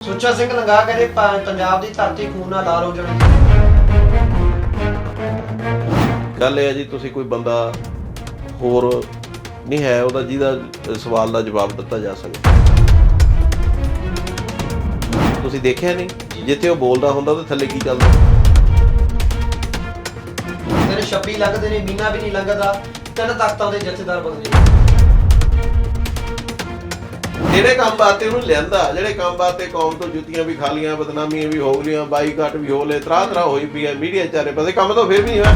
ਸੁੱਚਾ ਸਿੰਘ ਲੰਗਾ ਕਹਿੰਦੇ ਪ- ਪੰਜਾਬ ਦੀ ਧਰਤੀ ਖੂਨ ਨਾਲ ਲਾਲ ਹੋ ਜਾਣੀ। ਗੱਲ ਇਹ ਹੈ ਜੀ ਤੁਸੀਂ ਕੋਈ ਬੰਦਾ ਹੋਰ ਨਹੀਂ ਹੈ ਉਹਦਾ ਜਿਹਦਾ ਸਵਾਲ ਦਾ ਜਵਾਬ ਦਿੱਤਾ ਜਾ ਸਕੇ। ਤੁਸੀਂ ਦੇਖਿਆ ਨਹੀਂ? ਜਿੱਥੇ ਉਹ ਬੋਲਦਾ ਹੁੰਦਾ ਉਹਦੇ ਥੱਲੇ ਕੀ ਚੱਲਦਾ? ਤੇਰੇ 26 ਲੱਗਦੇ ਨੇ ਮੀਨਾ ਵੀ ਨਹੀਂ ਲੰਘਦਾ ਤਿੰਨ ਤਖਤਾਂ ਦੇ ਜਥੇਦਾਰ ਬਦਲੇ ਜਿਹੜੇ ਕੰਮ ਬਾਤੇ ਉਹਨੂੰ ਲਿਆਂਦਾ ਜਿਹੜੇ ਕੰਮ ਬਾਤੇ ਕੌਮ ਤੋਂ ਜੁੱਤੀਆਂ ਵੀ ਖਾ ਲੀਆਂ ਬਦਨਾਮੀਆਂ ਵੀ ਹੋ ਗਈਆਂ ਬਾਈਕਾਟ ਵੀ ਹੋ ਲਏ ਤਰਾ ਤਰਾ ਹੋਈ ਪਈ ਹੈ ਮੀਡੀਆ ਚਾਰੇ ਪਾਸੇ ਕੰਮ ਤਾਂ ਫਿਰ ਵੀ ਨਹੀਂ ਹੋਇਆ।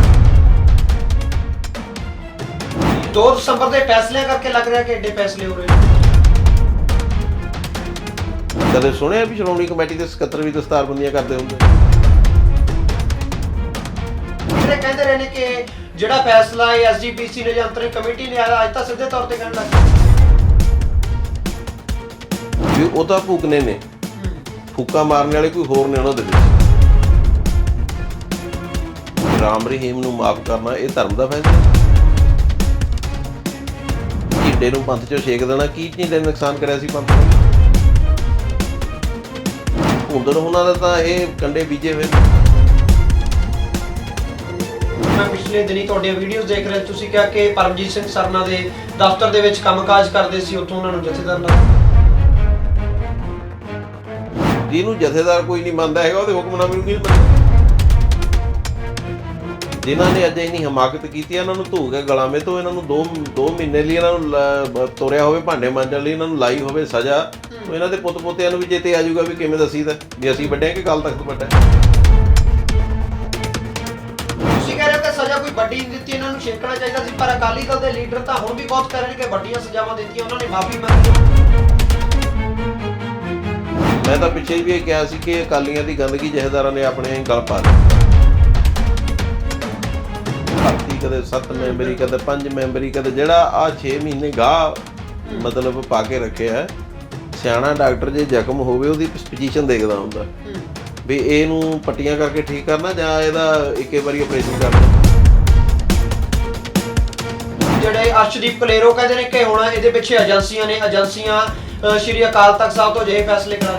2 ਦਸੰਬਰ ਦੇ ਫੈਸਲਿਆਂ ਕਰਕੇ ਲੱਗ ਰਿਹਾ ਕਿ ਐਡੇ ਫੈਸਲੇ ਹੋ ਰਹੇ ਨੇ। ਕਦੇ ਸੁਣਿਆ ਵੀ ਸ਼੍ਰੋਮਣੀ ਕਮੇਟੀ ਦੇ ਸਕੱਤਰ ਵੀ ਦਸਤਾਰਬੰਦੀਆਂ ਕਰਦੇ ਹੁੰਦੇ? ਜਿਹੜੇ ਕਹਿੰਦੇ ਰਹੇ ਨੇ ਕਿ ਜਿਹੜਾ ਫੈਸਲਾ ਹੈ ਐਸਜੀਪੀਸੀ ਨੇ ਜਾਂ ਅੰਤਰਿਮ ਕਮੇਟੀ ਨੇ ਆਇਆ ਅੱਜ ਤਾਂ ਸਿੱਧੇ ਤੌਰ ਤੇ ਕਹਿਣ ਲੱਗ ਗਏ। ਵੀ ਉਹ ਤਾਂ ਭੁਗਨੇ ਨੇ। ਫੂਕਾ ਮਾਰਨ ਵਾਲੇ ਕੋਈ ਹੋਰ ਨੇ ਉਹਨਾਂ ਦੇ ਵਿੱਚ। ਰਾਮ ਰਹੀਮ ਨੂੰ ਮਾਫ ਕਰਨਾ ਇਹ ਧਰਮ ਦਾ ਫੈਸਲਾ ਢਿੱਡੇ ਨੂੰ ਪੰਥ ਚੋਂ ਛੇਕ ਦੇਣਾ ਕੀ ਢਿੱਡੇ ਨੇ ਨੁਕਸਾਨ ਕਰਿਆ ਸੀ ਪੰਥ ਨੂੰ? ਹੁੰਦਰ ਉਹਨਾਂ ਦਾ ਤਾਂ ਇਹ ਕੰਡੇ ਬੀਜੇ ਹੋਏ। ਮੈਂ ਪਿਛਲੇ ਦਿਨੀ ਤੁਹਾਡੀਆਂ ਵੀਡੀਓਜ਼ ਦੇਖ ਰਿਹਾ ਤੁਸੀਂ ਕਿਹਾ ਕਿ ਪਰਮਜੀਤ ਸਿੰਘ ਸਰਨਾ ਦੇ ਦਫ਼ਤਰ ਦੇ ਵਿੱਚ ਕੰਮਕਾਜ ਕਰਦੇ ਸੀ। ਉੱਥੋਂ ਉਹਨਾਂ ਨੂੰ ਜਥੇਦਾਰ ਲਾ ਜਿਹਨੂੰ ਜਥੇਦਾਰ ਕੋਈ ਨਹੀਂ ਮੰਨਦਾ ਹੈਗਾ ਉਹਦੇ ਹੁਕਮਨਾਮੇ ਨੂੰ ਕੀ ਮੰਨਦਾ ਜਿਨ੍ਹਾਂ ਨੇ ਅੱਜ ਇੰਨੀ ਹਮਾਕਤ ਕੀਤੀ ਹੈ, ਇਹਨਾਂ ਨੂੰ ਧੂ ਕੇ ਗਲਾਮੇ ਤੋਂ ਇਹਨਾਂ ਨੂੰ 2 2 ਮਹੀਨੇ ਲਈ ਇਹਨਾਂ ਨੂੰ ਤੋਰਿਆ ਹੋਵੇ ਭਾਂਡੇ ਮਾਂਜਣ ਲਈ ਇਹਨਾਂ ਨੂੰ ਲਾਈ ਹੋਵੇ ਸਜ਼ਾ ਉਹ ਇਹਨਾਂ ਦੇ ਪੁੱਤ ਪੋਤਿਆਂ ਨੂੰ ਵੀ ਚੇਤੇ ਆ ਜਾਊਗਾ ਵੀ ਕਿਵੇਂ ਦਸੀਦਾ ਵੀ ਅਸੀਂ ਵੱਡੇ ਕਿ ਕੱਲ ਤੱਕ ਵੱਡਾ। ਤੁਸੀਂ ਕਹਿ ਰਹੇ ਹੋ ਕਿ ਸਜ਼ਾ ਕੋਈ ਵੱਡੀ ਨਹੀਂ ਦਿੱਤੀ ਇਹਨਾਂ ਨੂੰ ਛੇਕਣਾ ਚਾਹੀਦਾ ਸੀ ਪਰ ਅਕਾਲੀ ਦਲ ਦੇ ਲੀਡਰ ਤਾਂ ਹੁਣ ਵੀ ਬਹੁਤ ਕਹਿ ਰਹੇ ਨੇ ਕਿ ਵੱਡੀਆਂ ਸਜ਼ਾਵਾਂ ਦਿੱਤੀਆਂ ਉਹਨਾਂ ਨੇ ਮਾਫੀ ਮੰਗੀ। ਮੈਂ ਤਾਂ ਪਿੱਛੇ ਵੀ ਇਹ ਕਿਹਾ ਸੀ ਕਿ ਅਕਾਲੀਆਂ ਦੀ ਗੰਦਗੀ ਜਹੇਦਾਰਾਂ ਨੇ ਆਪਣੇ ਗਲ ਪਾ ਲਈ ਭਰਤੀ ਕਦੇ 7 ਮੈਂਬਰੀ ਕਦੇ 5 ਮੈਂਬਰੀ ਕਦੇ ਜਿਹੜਾ ਆ 6 ਮਹੀਨੇ ਗਾਹ ਮਤਲਬ ਪਾ ਕੇ ਰੱਖਿਆ। ਸਿਆਣਾ ਡਾਕਟਰ ਜੇ ਜ਼ਖਮ ਹੋਵੇ ਉਹਦੀ ਪੋਜੀਸ਼ਨ ਦੇਖਦਾ ਹੁੰਦਾ। ਵੀ ਇਹਨੂੰ ਪੱਟੀਆਂ ਕਰਕੇ ਠੀਕ ਕਰਨਾ ਜਾਂ ਇਹਦਾ ਇੱਕੇ ਵਾਰੀ ਆਪਰੇਸ਼ਨ ਕਰਨਾ। ਜਿਹੜੇ ਅਰਸ਼ਦੀਪ ਕਲੇਰੋ ਕਹਿੰਦੇ ਨੇ ਕਿ ਹੁਣ ਇਹਦੇ ਪਿੱਛੇ ਏਜੰਸੀਆਂ ਨੇ ਏਜੰਸੀਆਂ ਸ਼੍ਰੀ ਅਕਾਲ ਤਖਤ ਸਾਹਿਬ ਤੋਂ ਅਜਿਹੇ ਫੈਸਲੇ ਕਰਾ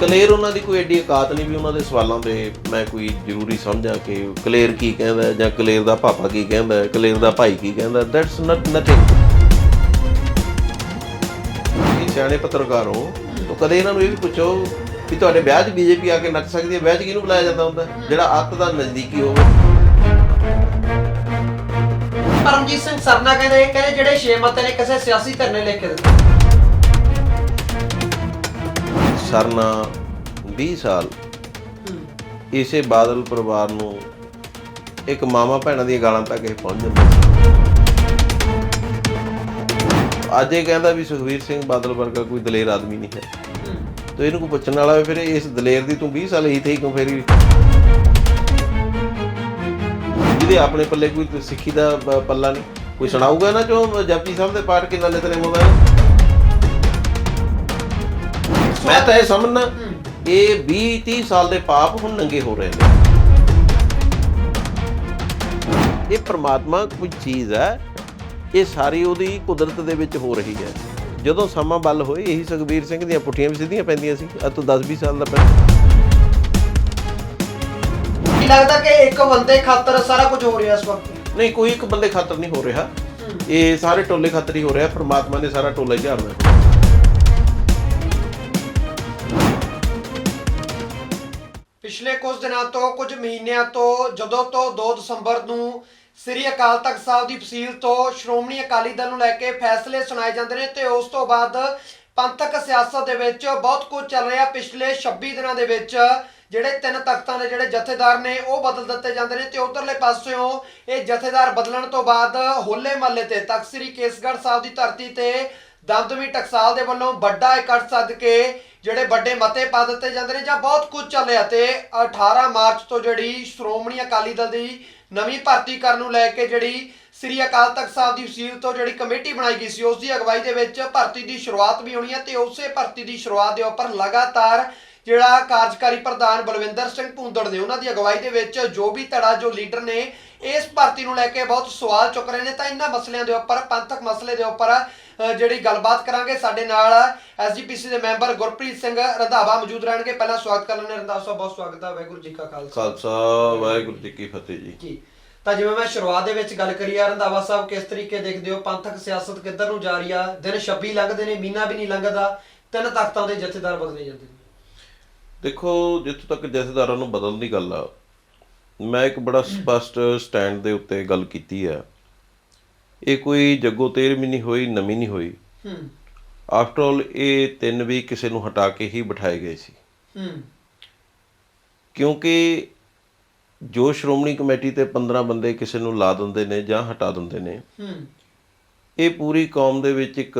ਕਲੇਰ ਉਹਨਾਂ ਦੀ ਕੋਈ ਐਡੀ ਔਕਾਤ ਨਹੀਂ ਵੀ ਉਹਨਾਂ ਦੇ ਸਵਾਲਾਂ ਦੇ ਮੈਂ ਕੋਈ ਜ਼ਰੂਰੀ ਸਮਝਾਂ ਕਿ ਕਲੇਰ ਕੀ ਕਹਿੰਦਾ ਜਾਂ ਕਲੇਰ ਦਾ ਪਾਪਾ ਕੀ ਕਹਿੰਦਾ ਕਲੇਰ ਦਾ ਭਾਈ ਕੀ ਕਹਿੰਦਾ ਦੈਟਸ ਨਟ ਨਥਿੰਗ ਇਹ ਸਿਆਣੇ ਪੱਤਰਕਾਰ ਹੋ ਕਦੇ ਇਹਨਾਂ ਨੂੰ ਇਹ ਵੀ ਪੁੱਛੋ ਵੀ ਤੁਹਾਡੇ ਵਿਆਹ 'ਚ ਬੀਜੇਪੀ ਆ ਕੇ ਨੱਚ ਸਕਦੀ ਹੈ, ਵਿਆਹ 'ਚ ਕਿਹਨੂੰ ਬੁਲਾਇਆ ਜਾਂਦਾ ਹੁੰਦਾ ਜਿਹੜਾ ਅੱਤ ਦਾ ਨਜ਼ਦੀਕੀ ਹੋਵੇ। ਪਰਮਜੀਤ ਸਿੰਘ ਸਰਨਾ ਕਹਿੰਦੇ ਕਹਿੰਦੇ ਜਿਹੜੇ ਛੇ ਮਤੇ ਨੇ ਕਿਸੇ ਸਿਆਸੀ ਧਰਨੇ ਲਿਖ ਕੇ ਦਿੱਤੇ। ਸਰਨਾ 20 ਸਾਲ। ਇਸੇ ਬਾਦਲ ਪਰਿਵਾਰ ਨੂੰ ਇੱਕ ਮਾਮਾ ਭੈਣਾਂ ਦੀਆਂ ਗਾਲਾਂ ਤੱਕ ਇਹ ਪਹੁੰਚ ਜਾਂਦੇ ਅੱਜ ਇਹ ਕਹਿੰਦਾ ਵੀ ਸੁਖਵੀਰ ਸਿੰਘ ਬਾਦਲ ਵਰਗਾ ਕੋਈ ਦਲੇਰ ਆਦਮੀ ਨਹੀਂ ਹੈ। ਤੇ ਇਹਨੂੰ ਕੋਈ ਪੁੱਛਣ ਵਾਲਾ ਫਿਰ ਇਸ ਦਲੇਰ ਦੀ ਤੂੰ 20 ਸਾਲ ਹੀ ਹੀ ਕਿਉਂ ਫੇਰੀ? ਜਿਹਦੇ ਆਪਣੇ ਪੱਲੇ ਕੋਈ ਸਿੱਖੀ ਦਾ ਪੱਲਾ ਨਹੀਂ। ਕੋਈ ਸੁਣਾਊਗਾ ਨਾ ਜੋ ਜਪਜੀ ਸਾਹਿਬ ਦੇ ਪਾਠ ਕਿੰਨਾ ਨਿਤਨੇਮ ਹੁੰਦਾ ਹੈ? ਮੈਂ ਤਾਂ ਇਹ ਸਮਝਣਾ ਇਹ 20 30 ਸਾਲ ਦੇ ਪਾਪ ਹੁਣ ਨੰਗੇ ਹੋ ਰਹੇ ਨੇ। ਇਹ ਪ੍ਰਮਾਤਮਾ ਕੋਈ ਚੀਜ਼ ਹੈ ਇਹ ਸਾਰੀ ਉਹਦੀ ਕੁਦਰਤ ਦੇ ਵਿੱਚ ਹੋ ਰਹੀ ਹੈ। ਜਦੋਂ ਸਮਾਂ ਬੱਲ ਹੋਏ ਇਹੀ ਸੁਖਬੀਰ ਸਿੰਘ ਦੀਆਂ ਪੁੱਠੀਆਂ ਵੀ ਸਿੱਧੀਆਂ ਪੈਂਦੀਆਂ ਸੀ ਅੱਜ ਤੋਂ 10 20 ਸਾਲ ਦਾ ਪਹਿਲਾਂ। ਕੀ ਲੱਗਦਾ ਕਿ ਇੱਕ ਬੰਦੇ ਖਾਤਰ ਸਾਰਾ ਕੁਝ ਹੋ ਰਿਹਾ ਇਸ ਵਕਤ? ਨਹੀਂ ਕੋਈ ਇੱਕ ਬੰਦੇ ਖਾਤਰ ਨਹੀਂ ਹੋ ਰਿਹਾ। ਇਹ ਸਾਰੇ ਟੋਲੇ ਖਾਤਰ ਹੀ ਹੋ ਰਿਹਾ ਪ੍ਰਮਾਤਮਾ ਨੇ ਸਾਰਾ ਟੋਲਾ ਹੀ ਝਾੜਨਾ। ਪਿਛਲੇ ਕੁਝ ਦਿਨਾਂ ਤੋਂ, ਕੁਝ ਮਹੀਨਿਆਂ ਤੋਂ, ਜਦੋਂ ਤੋਂ 2 ਦਸੰਬਰ ਨੂੰ ਸ੍ਰੀ ਅਕਾਲ ਤਖਤ ਸਾਹਿਬ ਦੀ ਫਸੀਲ ਤੋਂ ਸ਼੍ਰੋਮਣੀ ਅਕਾਲੀ ਦਲ ਨੂੰ ਲੈ ਕੇ ਫੈਸਲੇ ਸੁਣਾਏ ਜਾਂਦੇ ਨੇ ਤੇ ਉਸ ਤੋਂ ਬਾਅਦ ਪੰਥਕ ਸਿਆਸਤ ਦੇ ਵਿੱਚ ਬਹੁਤ ਕੁਝ ਚੱਲ ਰਿਹਾ। ਪਿਛਲੇ 26 ਦਿਨਾਂ ਦੇ ਵਿੱਚ ਜਿਹੜੇ ਤਿੰਨ ਤਖਤਾਂ ਦੇ ਜਿਹੜੇ ਜਥੇਦਾਰ ਨੇ, ਉਹ ਬਦਲ ਦਿੱਤੇ ਜਾਂਦੇ ਨੇ ਤੇ ਉਧਰਲੇ ਪਾਸਿਓਂ ਇਹ ਜਥੇਦਾਰ ਬਦਲਣ ਤੋਂ ਬਾਅਦ ਹੋਲੇ ਮਹੱਲੇ ਤੇ ਤਖਤ ਸ੍ਰੀ ਕੇਸਗੜ੍ਹ ਸਾਹਿਬ ਦੀ ਧਰਤੀ ਤੇ ਦਮਦਮੀ ਟਕਸਾਲ ਦੇ ਵੱਲੋਂ ਵੱਡਾ ਇਕੱਠ ਸੱਦ ਕੇ ਜਿਹੜੇ ਵੱਡੇ ਮਤੇ ਪਾ ਦਿੱਤੇ ਜਾਂਦੇ ਨੇ ਜਾਂ ਬਹੁਤ ਕੁਝ ਚੱਲਿਆ ਤੇ 18 ਮਾਰਚ ਤੋਂ ਜਿਹੜੀ ਸ਼੍ਰੋਮਣੀ ਅਕਾਲੀ ਦਲ ਦੀ ਨਵੀਂ ਭਰਤੀ ਕਰਨ ਨੂੰ ਲੈ ਕੇ ਜਿਹੜੀ ਸ੍ਰੀ ਅਕਾਲ ਤਖਤ ਸਾਹਿਬ ਦੀ ਵਸੀਲ ਤੋਂ ਜਿਹੜੀ ਕਮੇਟੀ ਬਣਾਈ ਗਈ ਸੀ, ਉਸ ਦੀ ਅਗਵਾਈ ਦੇ ਵਿੱਚ ਭਰਤੀ ਦੀ ਸ਼ੁਰੂਆਤ ਵੀ ਹੋਣੀ ਹੈ ਤੇ ਉਸੇ ਭਰਤੀ ਦੀ ਸ਼ੁਰੂਆਤ ਦੇ ਉੱਪਰ ਲਗਾਤਾਰ ਜਿਹੜਾ ਕਾਰਜਕਾਰੀ ਪ੍ਰਧਾਨ ਬਲਵਿੰਦਰ ਸਿੰਘ ਭੁੰਦੜ ਨੇ ਉਹਨਾਂ ਦੀ ਅਗਵਾਈ ਦੇ ਵਿੱਚ ਜੋ ਵੀ ਧੜਾ ਜੋ ਲੀਡਰ ਨੇ ਇਸ ਭਰਤੀ ਨੂੰ ਲੈ ਕੇ ਬਹੁਤ ਸਵਾਲ ਚੁੱਕ ਰਹੇ ਨੇ ਤਾਂ ਇਹਨਾਂ ਮਸਲਿਆਂ ਦੇ ਉੱਪਰ ਪੰਥਕ ਮਸਲੇ ਦੇ ਉੱਪਰ ਜਿਹੜੀ ਗੱਲਬਾਤ ਕਰਾਂਗੇ। ਸਾਡੇ ਨਾਲ ਐਸਜੀਪੀਸੀ ਦੇ ਮੈਂਬਰ ਗੁਰਪ੍ਰੀਤ ਸਿੰਘ ਰੰਧਾਵਾ ਮੌਜੂਦ ਰਹਿਣਗੇ। ਪਹਿਲਾਂ ਸਵਾਗਤ ਕਰ ਲੈਂਦੇ ਰੰਧਾਵਾ ਸਾਹਿਬ ਬਹੁਤ ਸਵਾਗਤ ਹੈ। ਵਾਹਿਗੁਰੂ ਜੀ ਕਾ ਖਾਲਸਾ। ਖਾਲਸਾ ਵਾਹਿਗੁਰੂ ਜੀ ਕੀ ਫਤਿਹ ਜੀ। ਜੀ। ਤਾਂ ਜਿਵੇਂ ਮੈਂ ਸ਼ੁਰੂਆਤ ਦੇ ਵਿੱਚ ਗੱਲ ਕਰੀ ਆ ਰੰਧਾਵਾ ਸਾਹਿਬ ਕਿਸ ਤਰੀਕੇ ਦੇਖਦੇ ਹੋ? ਪੰਥਕ ਸਿਆਸਤ ਕਿੱਧਰ ਨੂੰ ਜਾ ਰਹੀ ਆ? ਦਿਨ 26 ਲੰਘਦੇ ਨੇ ਮਹੀਨਾ ਵੀ ਨਹੀਂ ਲੰਘਦਾ। ਤਿੰਨ ਤਖਤਾਂ ਦੇ ਜਥੇਦਾਰ ਬਦਲੇ ਜਾਂਦੇ ਨੇ। ਦੇਖੋ ਜਿੱਥੋਂ ਤੱਕ ਜਥੇਦਾਰਾਂ ਨੂੰ ਬਦਲਣ ਦੀ ਗੱਲ ਆ ਮੈਂ ਇੱਕ ਬੜਾ ਸਪਸ਼ਟ ਸਟੈਂਡ ਦੇ ਉੱਤੇ ਗੱਲ ਕੀਤੀ ਹੈ ਇਹ ਕੋਈ ਜੱਗੋ ਤੇਰ ਵੀ ਨਹੀਂ ਹੋਈ ਨਵੀਂ ਨਹੀਂ ਹੋਈ। ਹੂੰ। ਆਫਟਰ ਆਲ ਇਹ ਤਿੰਨ ਵੀ ਕਿਸੇ ਨੂੰ ਹਟਾ ਕੇ ਹੀ ਬਿਠਾਏ ਗਏ ਸੀ। ਹੂੰ। ਕਿਉਂਕਿ ਜੋ ਸ਼੍ਰੋਮਣੀ ਕਮੇਟੀ ਤੇ 15 ਬੰਦੇ ਕਿਸੇ ਨੂੰ ਲਾ ਦਿੰਦੇ ਨੇ ਜਾਂ ਹਟਾ ਦਿੰਦੇ ਨੇ ਹੂੰ। ਇਹ ਪੂਰੀ ਕੌਮ ਦੇ ਵਿੱਚ ਇੱਕ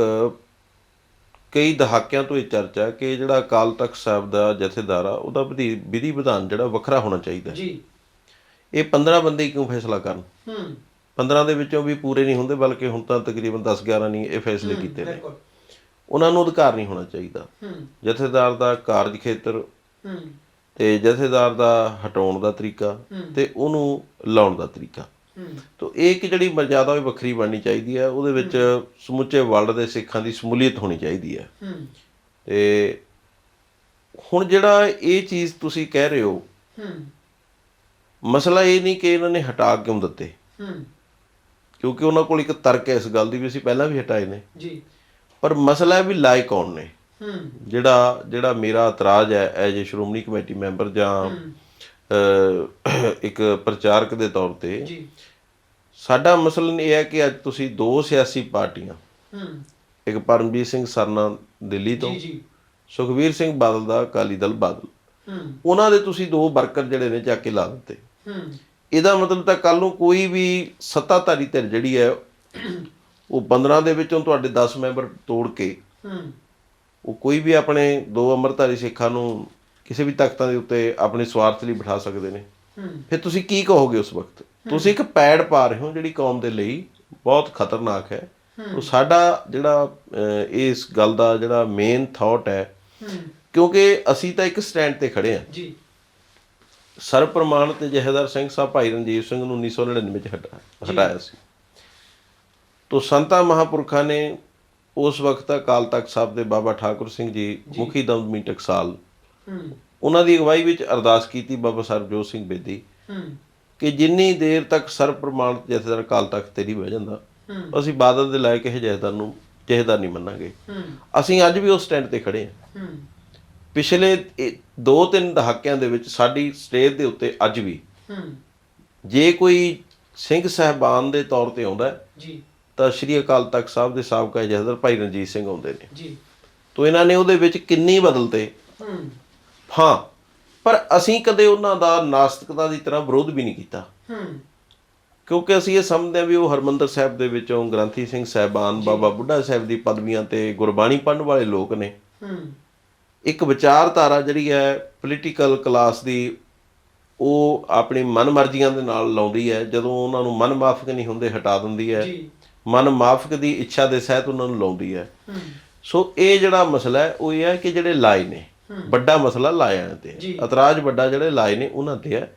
ਕਈ ਦਹਾਕਿਆਂ ਤੋਂ ਇਹ ਚਰਚਾ ਹੈ ਕਿ ਜਿਹੜਾ ਅਕਾਲ ਤਖਤ ਸਾਹਿਬ ਦਾ ਜਥੇਦਾਰ ਆ ਉਹਦਾ ਵਿਧੀ ਵਿਧੀ ਵਿਧਾਨ ਜਿਹੜਾ ਵੱਖਰਾ ਹੋਣਾ ਚਾਹੀਦਾ। ਜੀ। ਇਹ 15 ਬੰਦੇ ਕਿਉਂ ਫੈਸਲਾ ਕਰਨ? ਹੂੰ। 15 ਦੇ ਵਿੱਚੋਂ ਵੀ ਪੂਰੇ ਨਹੀਂ ਹੁੰਦੇ ਬਲਕਿ ਹੁਣ ਤਾਂ ਤਕਰੀਬਨ 10 11 ਨਹੀਂ ਇਹ ਫੈਸਲੇ ਕੀਤੇ ਨੇ। ਉਹਨਾਂ ਨੂੰ ਅਧਿਕਾਰ ਨਹੀਂ ਹੋਣਾ ਚਾਹੀਦਾ। ਹੂੰ। ਜਥੇਦਾਰ ਦਾ ਕਾਰਜ ਖੇਤਰ ਹੂੰ। ਤੇ ਜਥੇਦਾਰ ਦਾ ਹਟਾਉਣ ਦਾ ਤਰੀਕਾ। ਤੇ ਉਹਨੂੰ ਲਾਉਣ ਦਾ ਤਰੀਕਾ। ਤੋ ਇਹ ਇੱਕ ਜਿਹੜੀ ਮਰਜ਼ਾਦਾ ਉਹ ਵੱਖਰੀ ਬਣਨੀ ਚਾਹੀਦੀ ਹੈ ਉਹਦੇ ਵਿੱਚ ਸਮੁੱਚੇ ਵਰਲਡ ਦੇ ਸਿੱਖਾਂ ਦੀ ਸ਼ਮੂਲੀਅਤ ਹੋਣੀ ਚਾਹੀਦੀ ਹੈ। ਹੂੰ। ਤੇ ਹੁਣ ਜਿਹੜਾ ਇਹ ਚੀਜ਼ ਤੁਸੀਂ ਕਹਿ ਰਹੇ ਹੋ ਹੂੰ। ਮਸਲਾ ਇਹ ਨਹੀਂ ਕਿ ਇਹਨਾਂ ਨੇ ਹਟਾ ਕਿਉਂ ਦਿੱਤੇ? ਹੂੰ। ਕਿਉਂਕਿ ਉਹਨਾਂ ਕੋਲ ਇੱਕ ਤਰਕ ਹੈ ਇਸ ਗੱਲ ਦੀ ਵੀ ਅਸੀਂ ਪਹਿਲਾਂ ਵੀ ਹਟਾਏ ਨੇ। ਜੀ। ਪਰ ਮਸਲਾ ਹੈ ਵੀ ਲਾਇਕ ਕੌਣ ਨੇ? ਹੂੰ। ਜਿਹੜਾ ਜਿਹੜਾ ਮੇਰਾ ਇਤਰਾਜ਼ ਹੈ ਐਜ ਸ਼੍ਰੋਮਣੀ ਕਮੇਟੀ ਮੈਂਬਰ ਜਾਂ ਇੱਕ ਪ੍ਰਚਾਰਕ ਦੇ ਤੌਰ ਤੇ ਜੀ। ਸਾਡਾ ਮਸਲਾ ਇਹ ਹੈ ਕਿ ਅੱਜ ਤੁਸੀਂ ਦੋ ਸਿਆਸੀ ਪਾਰਟੀਆਂ ਹੂੰ। ਇੱਕ ਪਰਮਜੀਤ ਸਿੰਘ ਸਰਨਾ ਦਿੱਲੀ ਤੋਂ ਜੀ ਜੀ। ਸੁਖਵੀਰ ਸਿੰਘ ਬਾਦਲ ਦਾ ਅਕਾਲੀ ਦਲ ਬਾਦਲ। ਹੂੰ। ਉਹਨਾਂ ਦੇ ਤੁਸੀਂ ਦੋ ਵਰਕਰ ਜਿਹੜੇ ਨੇ ਚੱਕ ਕੇ ਲਾ ਦਿੱਤੇ। ਹੂੰ। ਇਹਦਾ ਮਤਲਬ ਤਾਂ ਕੱਲ ਨੂੰ ਕੋਈ ਵੀ ਸੱਤਾਧਾਰੀ ਧਿਰ ਜਿਹੜੀ ਹੈ ਉਹ 15 ਦੇ ਵਿੱਚੋਂ ਤੁਹਾਡੇ 10 ਮੈਂਬਰ ਤੋੜ ਕੇ ਹੂੰ। ਉਹ ਕੋਈ ਵੀ ਆਪਣੇ ਦੋ ਅੰਮ੍ਰਿਤਧਾਰੀ ਸਿੱਖਾਂ ਨੂੰ ਕਿਸੇ ਵੀ ਤਖਤਾਂ ਦੇ ਉੱਤੇ ਆਪਣੇ ਸਵਾਰਥ ਲਈ ਬਿਠਾ ਸਕਦੇ ਨੇ। ਫਿਰ ਤੁਸੀਂ ਕੀ ਕਹੋਗੇ ਉਸ ਵਕਤ? ਤੁਸੀਂ ਇੱਕ ਪੈੜ ਪਾ ਰਹੇ ਹੋ ਜਿਹੜੀ ਕੌਮ ਦੇ ਲਈ ਬਹੁਤ ਖਤਰਨਾਕ ਹੈ। ਉਹ ਸਾਡਾ ਜਿਹੜਾ ਇਸ ਗੱਲ ਦਾ ਜਿਹੜਾ ਮੇਨ ਥਾਟ ਹੈ ਕਿਉਂਕਿ ਅਸੀਂ ਤਾਂ ਇੱਕ ਸਟੈਂਡ ਤੇ ਖੜੇ ਹਾਂ। ਜੀ। ਸਰਬ ਪ੍ਰਮਾਣ ਤੇ ਜਹੇਦਾਰ ਸਿੰਘ ਸਾਹਿਬ ਭਾਈ ਰਣਜੀਤ ਸਿੰਘ ਨੂੰ 1999 ਵਿੱਚ ਹਟਾ ਹਟਾਇਆ ਸੀ। ਤੋਂ ਸੰਤਾਂ ਮਹਾਪੁਰਖਾਂ ਨੇ ਉਸ ਵਕਤ ਅਕਾਲ ਤਖਤ ਸਾਹਿਬ ਦੇ ਬਾਬਾ ਠਾਕੁਰ ਸਿੰਘ ਜੀ। ਮੁਖੀ ਦਮਦਮੀ ਟਕਸਾਲ ਉਹਨਾਂ ਦੀ ਅਗਵਾਈ ਵਿੱਚ ਅਰਦਾਸ ਕੀਤੀ ਬਾਬਾ ਸਰਬਜੋਤ ਸਿੰਘ ਬੇਦੀ ਕਿ ਜਿੰਨੀ ਦੇਰ ਤੱਕ ਸਰਬ ਪ੍ਰਮਾਣ ਜਥੇਦਾਰ ਅਕਾਲ ਤਖਤ ਤੇ ਨਹੀਂ ਬਹਿ ਜਾਂਦਾ ਅਸੀਂ ਬਾਦਲ ਦੇ ਲਾਇਕ ਇਹ ਜਥੇਦਾਰ ਨੂੰ ਜਥੇਦਾਰ ਨਹੀਂ ਮੰਨਾਂਗੇ। ਅਸੀਂ ਅੱਜ ਵੀ ਉਸ ਸਟੈਂਡ ਤੇ ਖੜੇ ਹਾਂ। ਪਿਛਲੇ ਇਹ ਦੋ ਤਿੰਨ ਦਹਾਕਿਆਂ ਦੇ ਵਿੱਚ ਸਾਡੀ ਸਟੇਜ ਦੇ ਉੱਤੇ ਅੱਜ ਵੀ ਜੇ ਕੋਈ ਸਿੰਘ ਸਹਿਬਾਨ ਦੇ ਤੌਰ ਤੇ ਆਉਂਦਾ ਜੀ। ਤਾਂ ਸ਼੍ਰੀ ਅਕਾਲ ਤਖਤ ਸਾਹਿਬ ਦੇ ਸਾਬਕਾ ਜਥੇਦਾਰ ਭਾਈ ਰਣਜੀਤ ਸਿੰਘ ਆਉਂਦੇ ਨੇ। ਜੀ। ਤੋਂ ਇਹਨਾਂ ਨੇ ਉਹਦੇ ਵਿੱਚ ਕਿੰਨੀ ਬਦਲਤੇ ਹੂੰ ਪਰ ਅਸੀਂ ਕਦੇ ਉਹਨਾਂ ਦਾ ਨਾਸਤਿਕਤਾ ਦੀ ਤਰ੍ਹਾਂ ਵਿਰੋਧ ਵੀ ਨਹੀਂ ਕੀਤਾ। ਹੂੰ। ਕਿਉਂਕਿ ਅਸੀਂ ਇਹ ਸਮਝਦੇ ਹਾਂ ਵੀ ਉਹ ਹਰਮੰਦਰ ਸਾਹਿਬ ਦੇ ਵਿੱਚੋਂ ਗ੍ਰੰਥੀ ਸਿੰਘ ਸਹਿਬਾਨ ਬਾਬਾ ਬੁੱਢਾ ਸਾਹਿਬ ਦੀ ਪਦਵੀਆਂ ਤੇ ਗੁਰਬਾਣੀ ਪੜ੍ਹਨ ਵਾਲੇ ਲੋਕ ਨੇ। ਹੂੰ। ਇੱਕ ਵਿਚਾਰਧਾਰਾ ਜਿਹੜੀ ਹੈ ਪੋਲੀਟੀਕਲ ਕਲਾਸ ਦੀ ਉਹ ਆਪਣੀ ਮਨਮਰਜ਼ੀਆਂ ਦੇ ਨਾਲ ਲਾਉਂਦੀ ਹੈ। ਜਦੋਂ ਉਹਨਾਂ ਨੂੰ ਮਨ ਮਾਫਕ ਨਹੀਂ ਹੁੰਦੇ ਹਟਾ ਦਿੰਦੀ ਹੈ। ਜੀ। ਮਨ ਮਾਫਕ ਦੀ ਇੱਛਾ ਦੇ ਸਹਿਤ ਉਹਨਾਂ ਨੂੰ ਲਾਉਂਦੀ ਹੈ। ਹੂੰ। ਸੋ ਇਹ ਜਿਹੜਾ ਮਸਲਾ ਹੈ ਉਹ ਇਹ ਹੈ ਕਿ ਜਿਹੜੇ ਲਾਏ ਨੇ ਵੱਡਾ ਮਸਲਾ ਲਾਇਆਂ ਤੇ। ਹੈ। ਇਤਰਾਜ਼ ਵੱਡਾ ਜਿਹੜੇ ਲਾਏ ਨੇ ਉਹਨਾਂ ਤੇ ਹੈ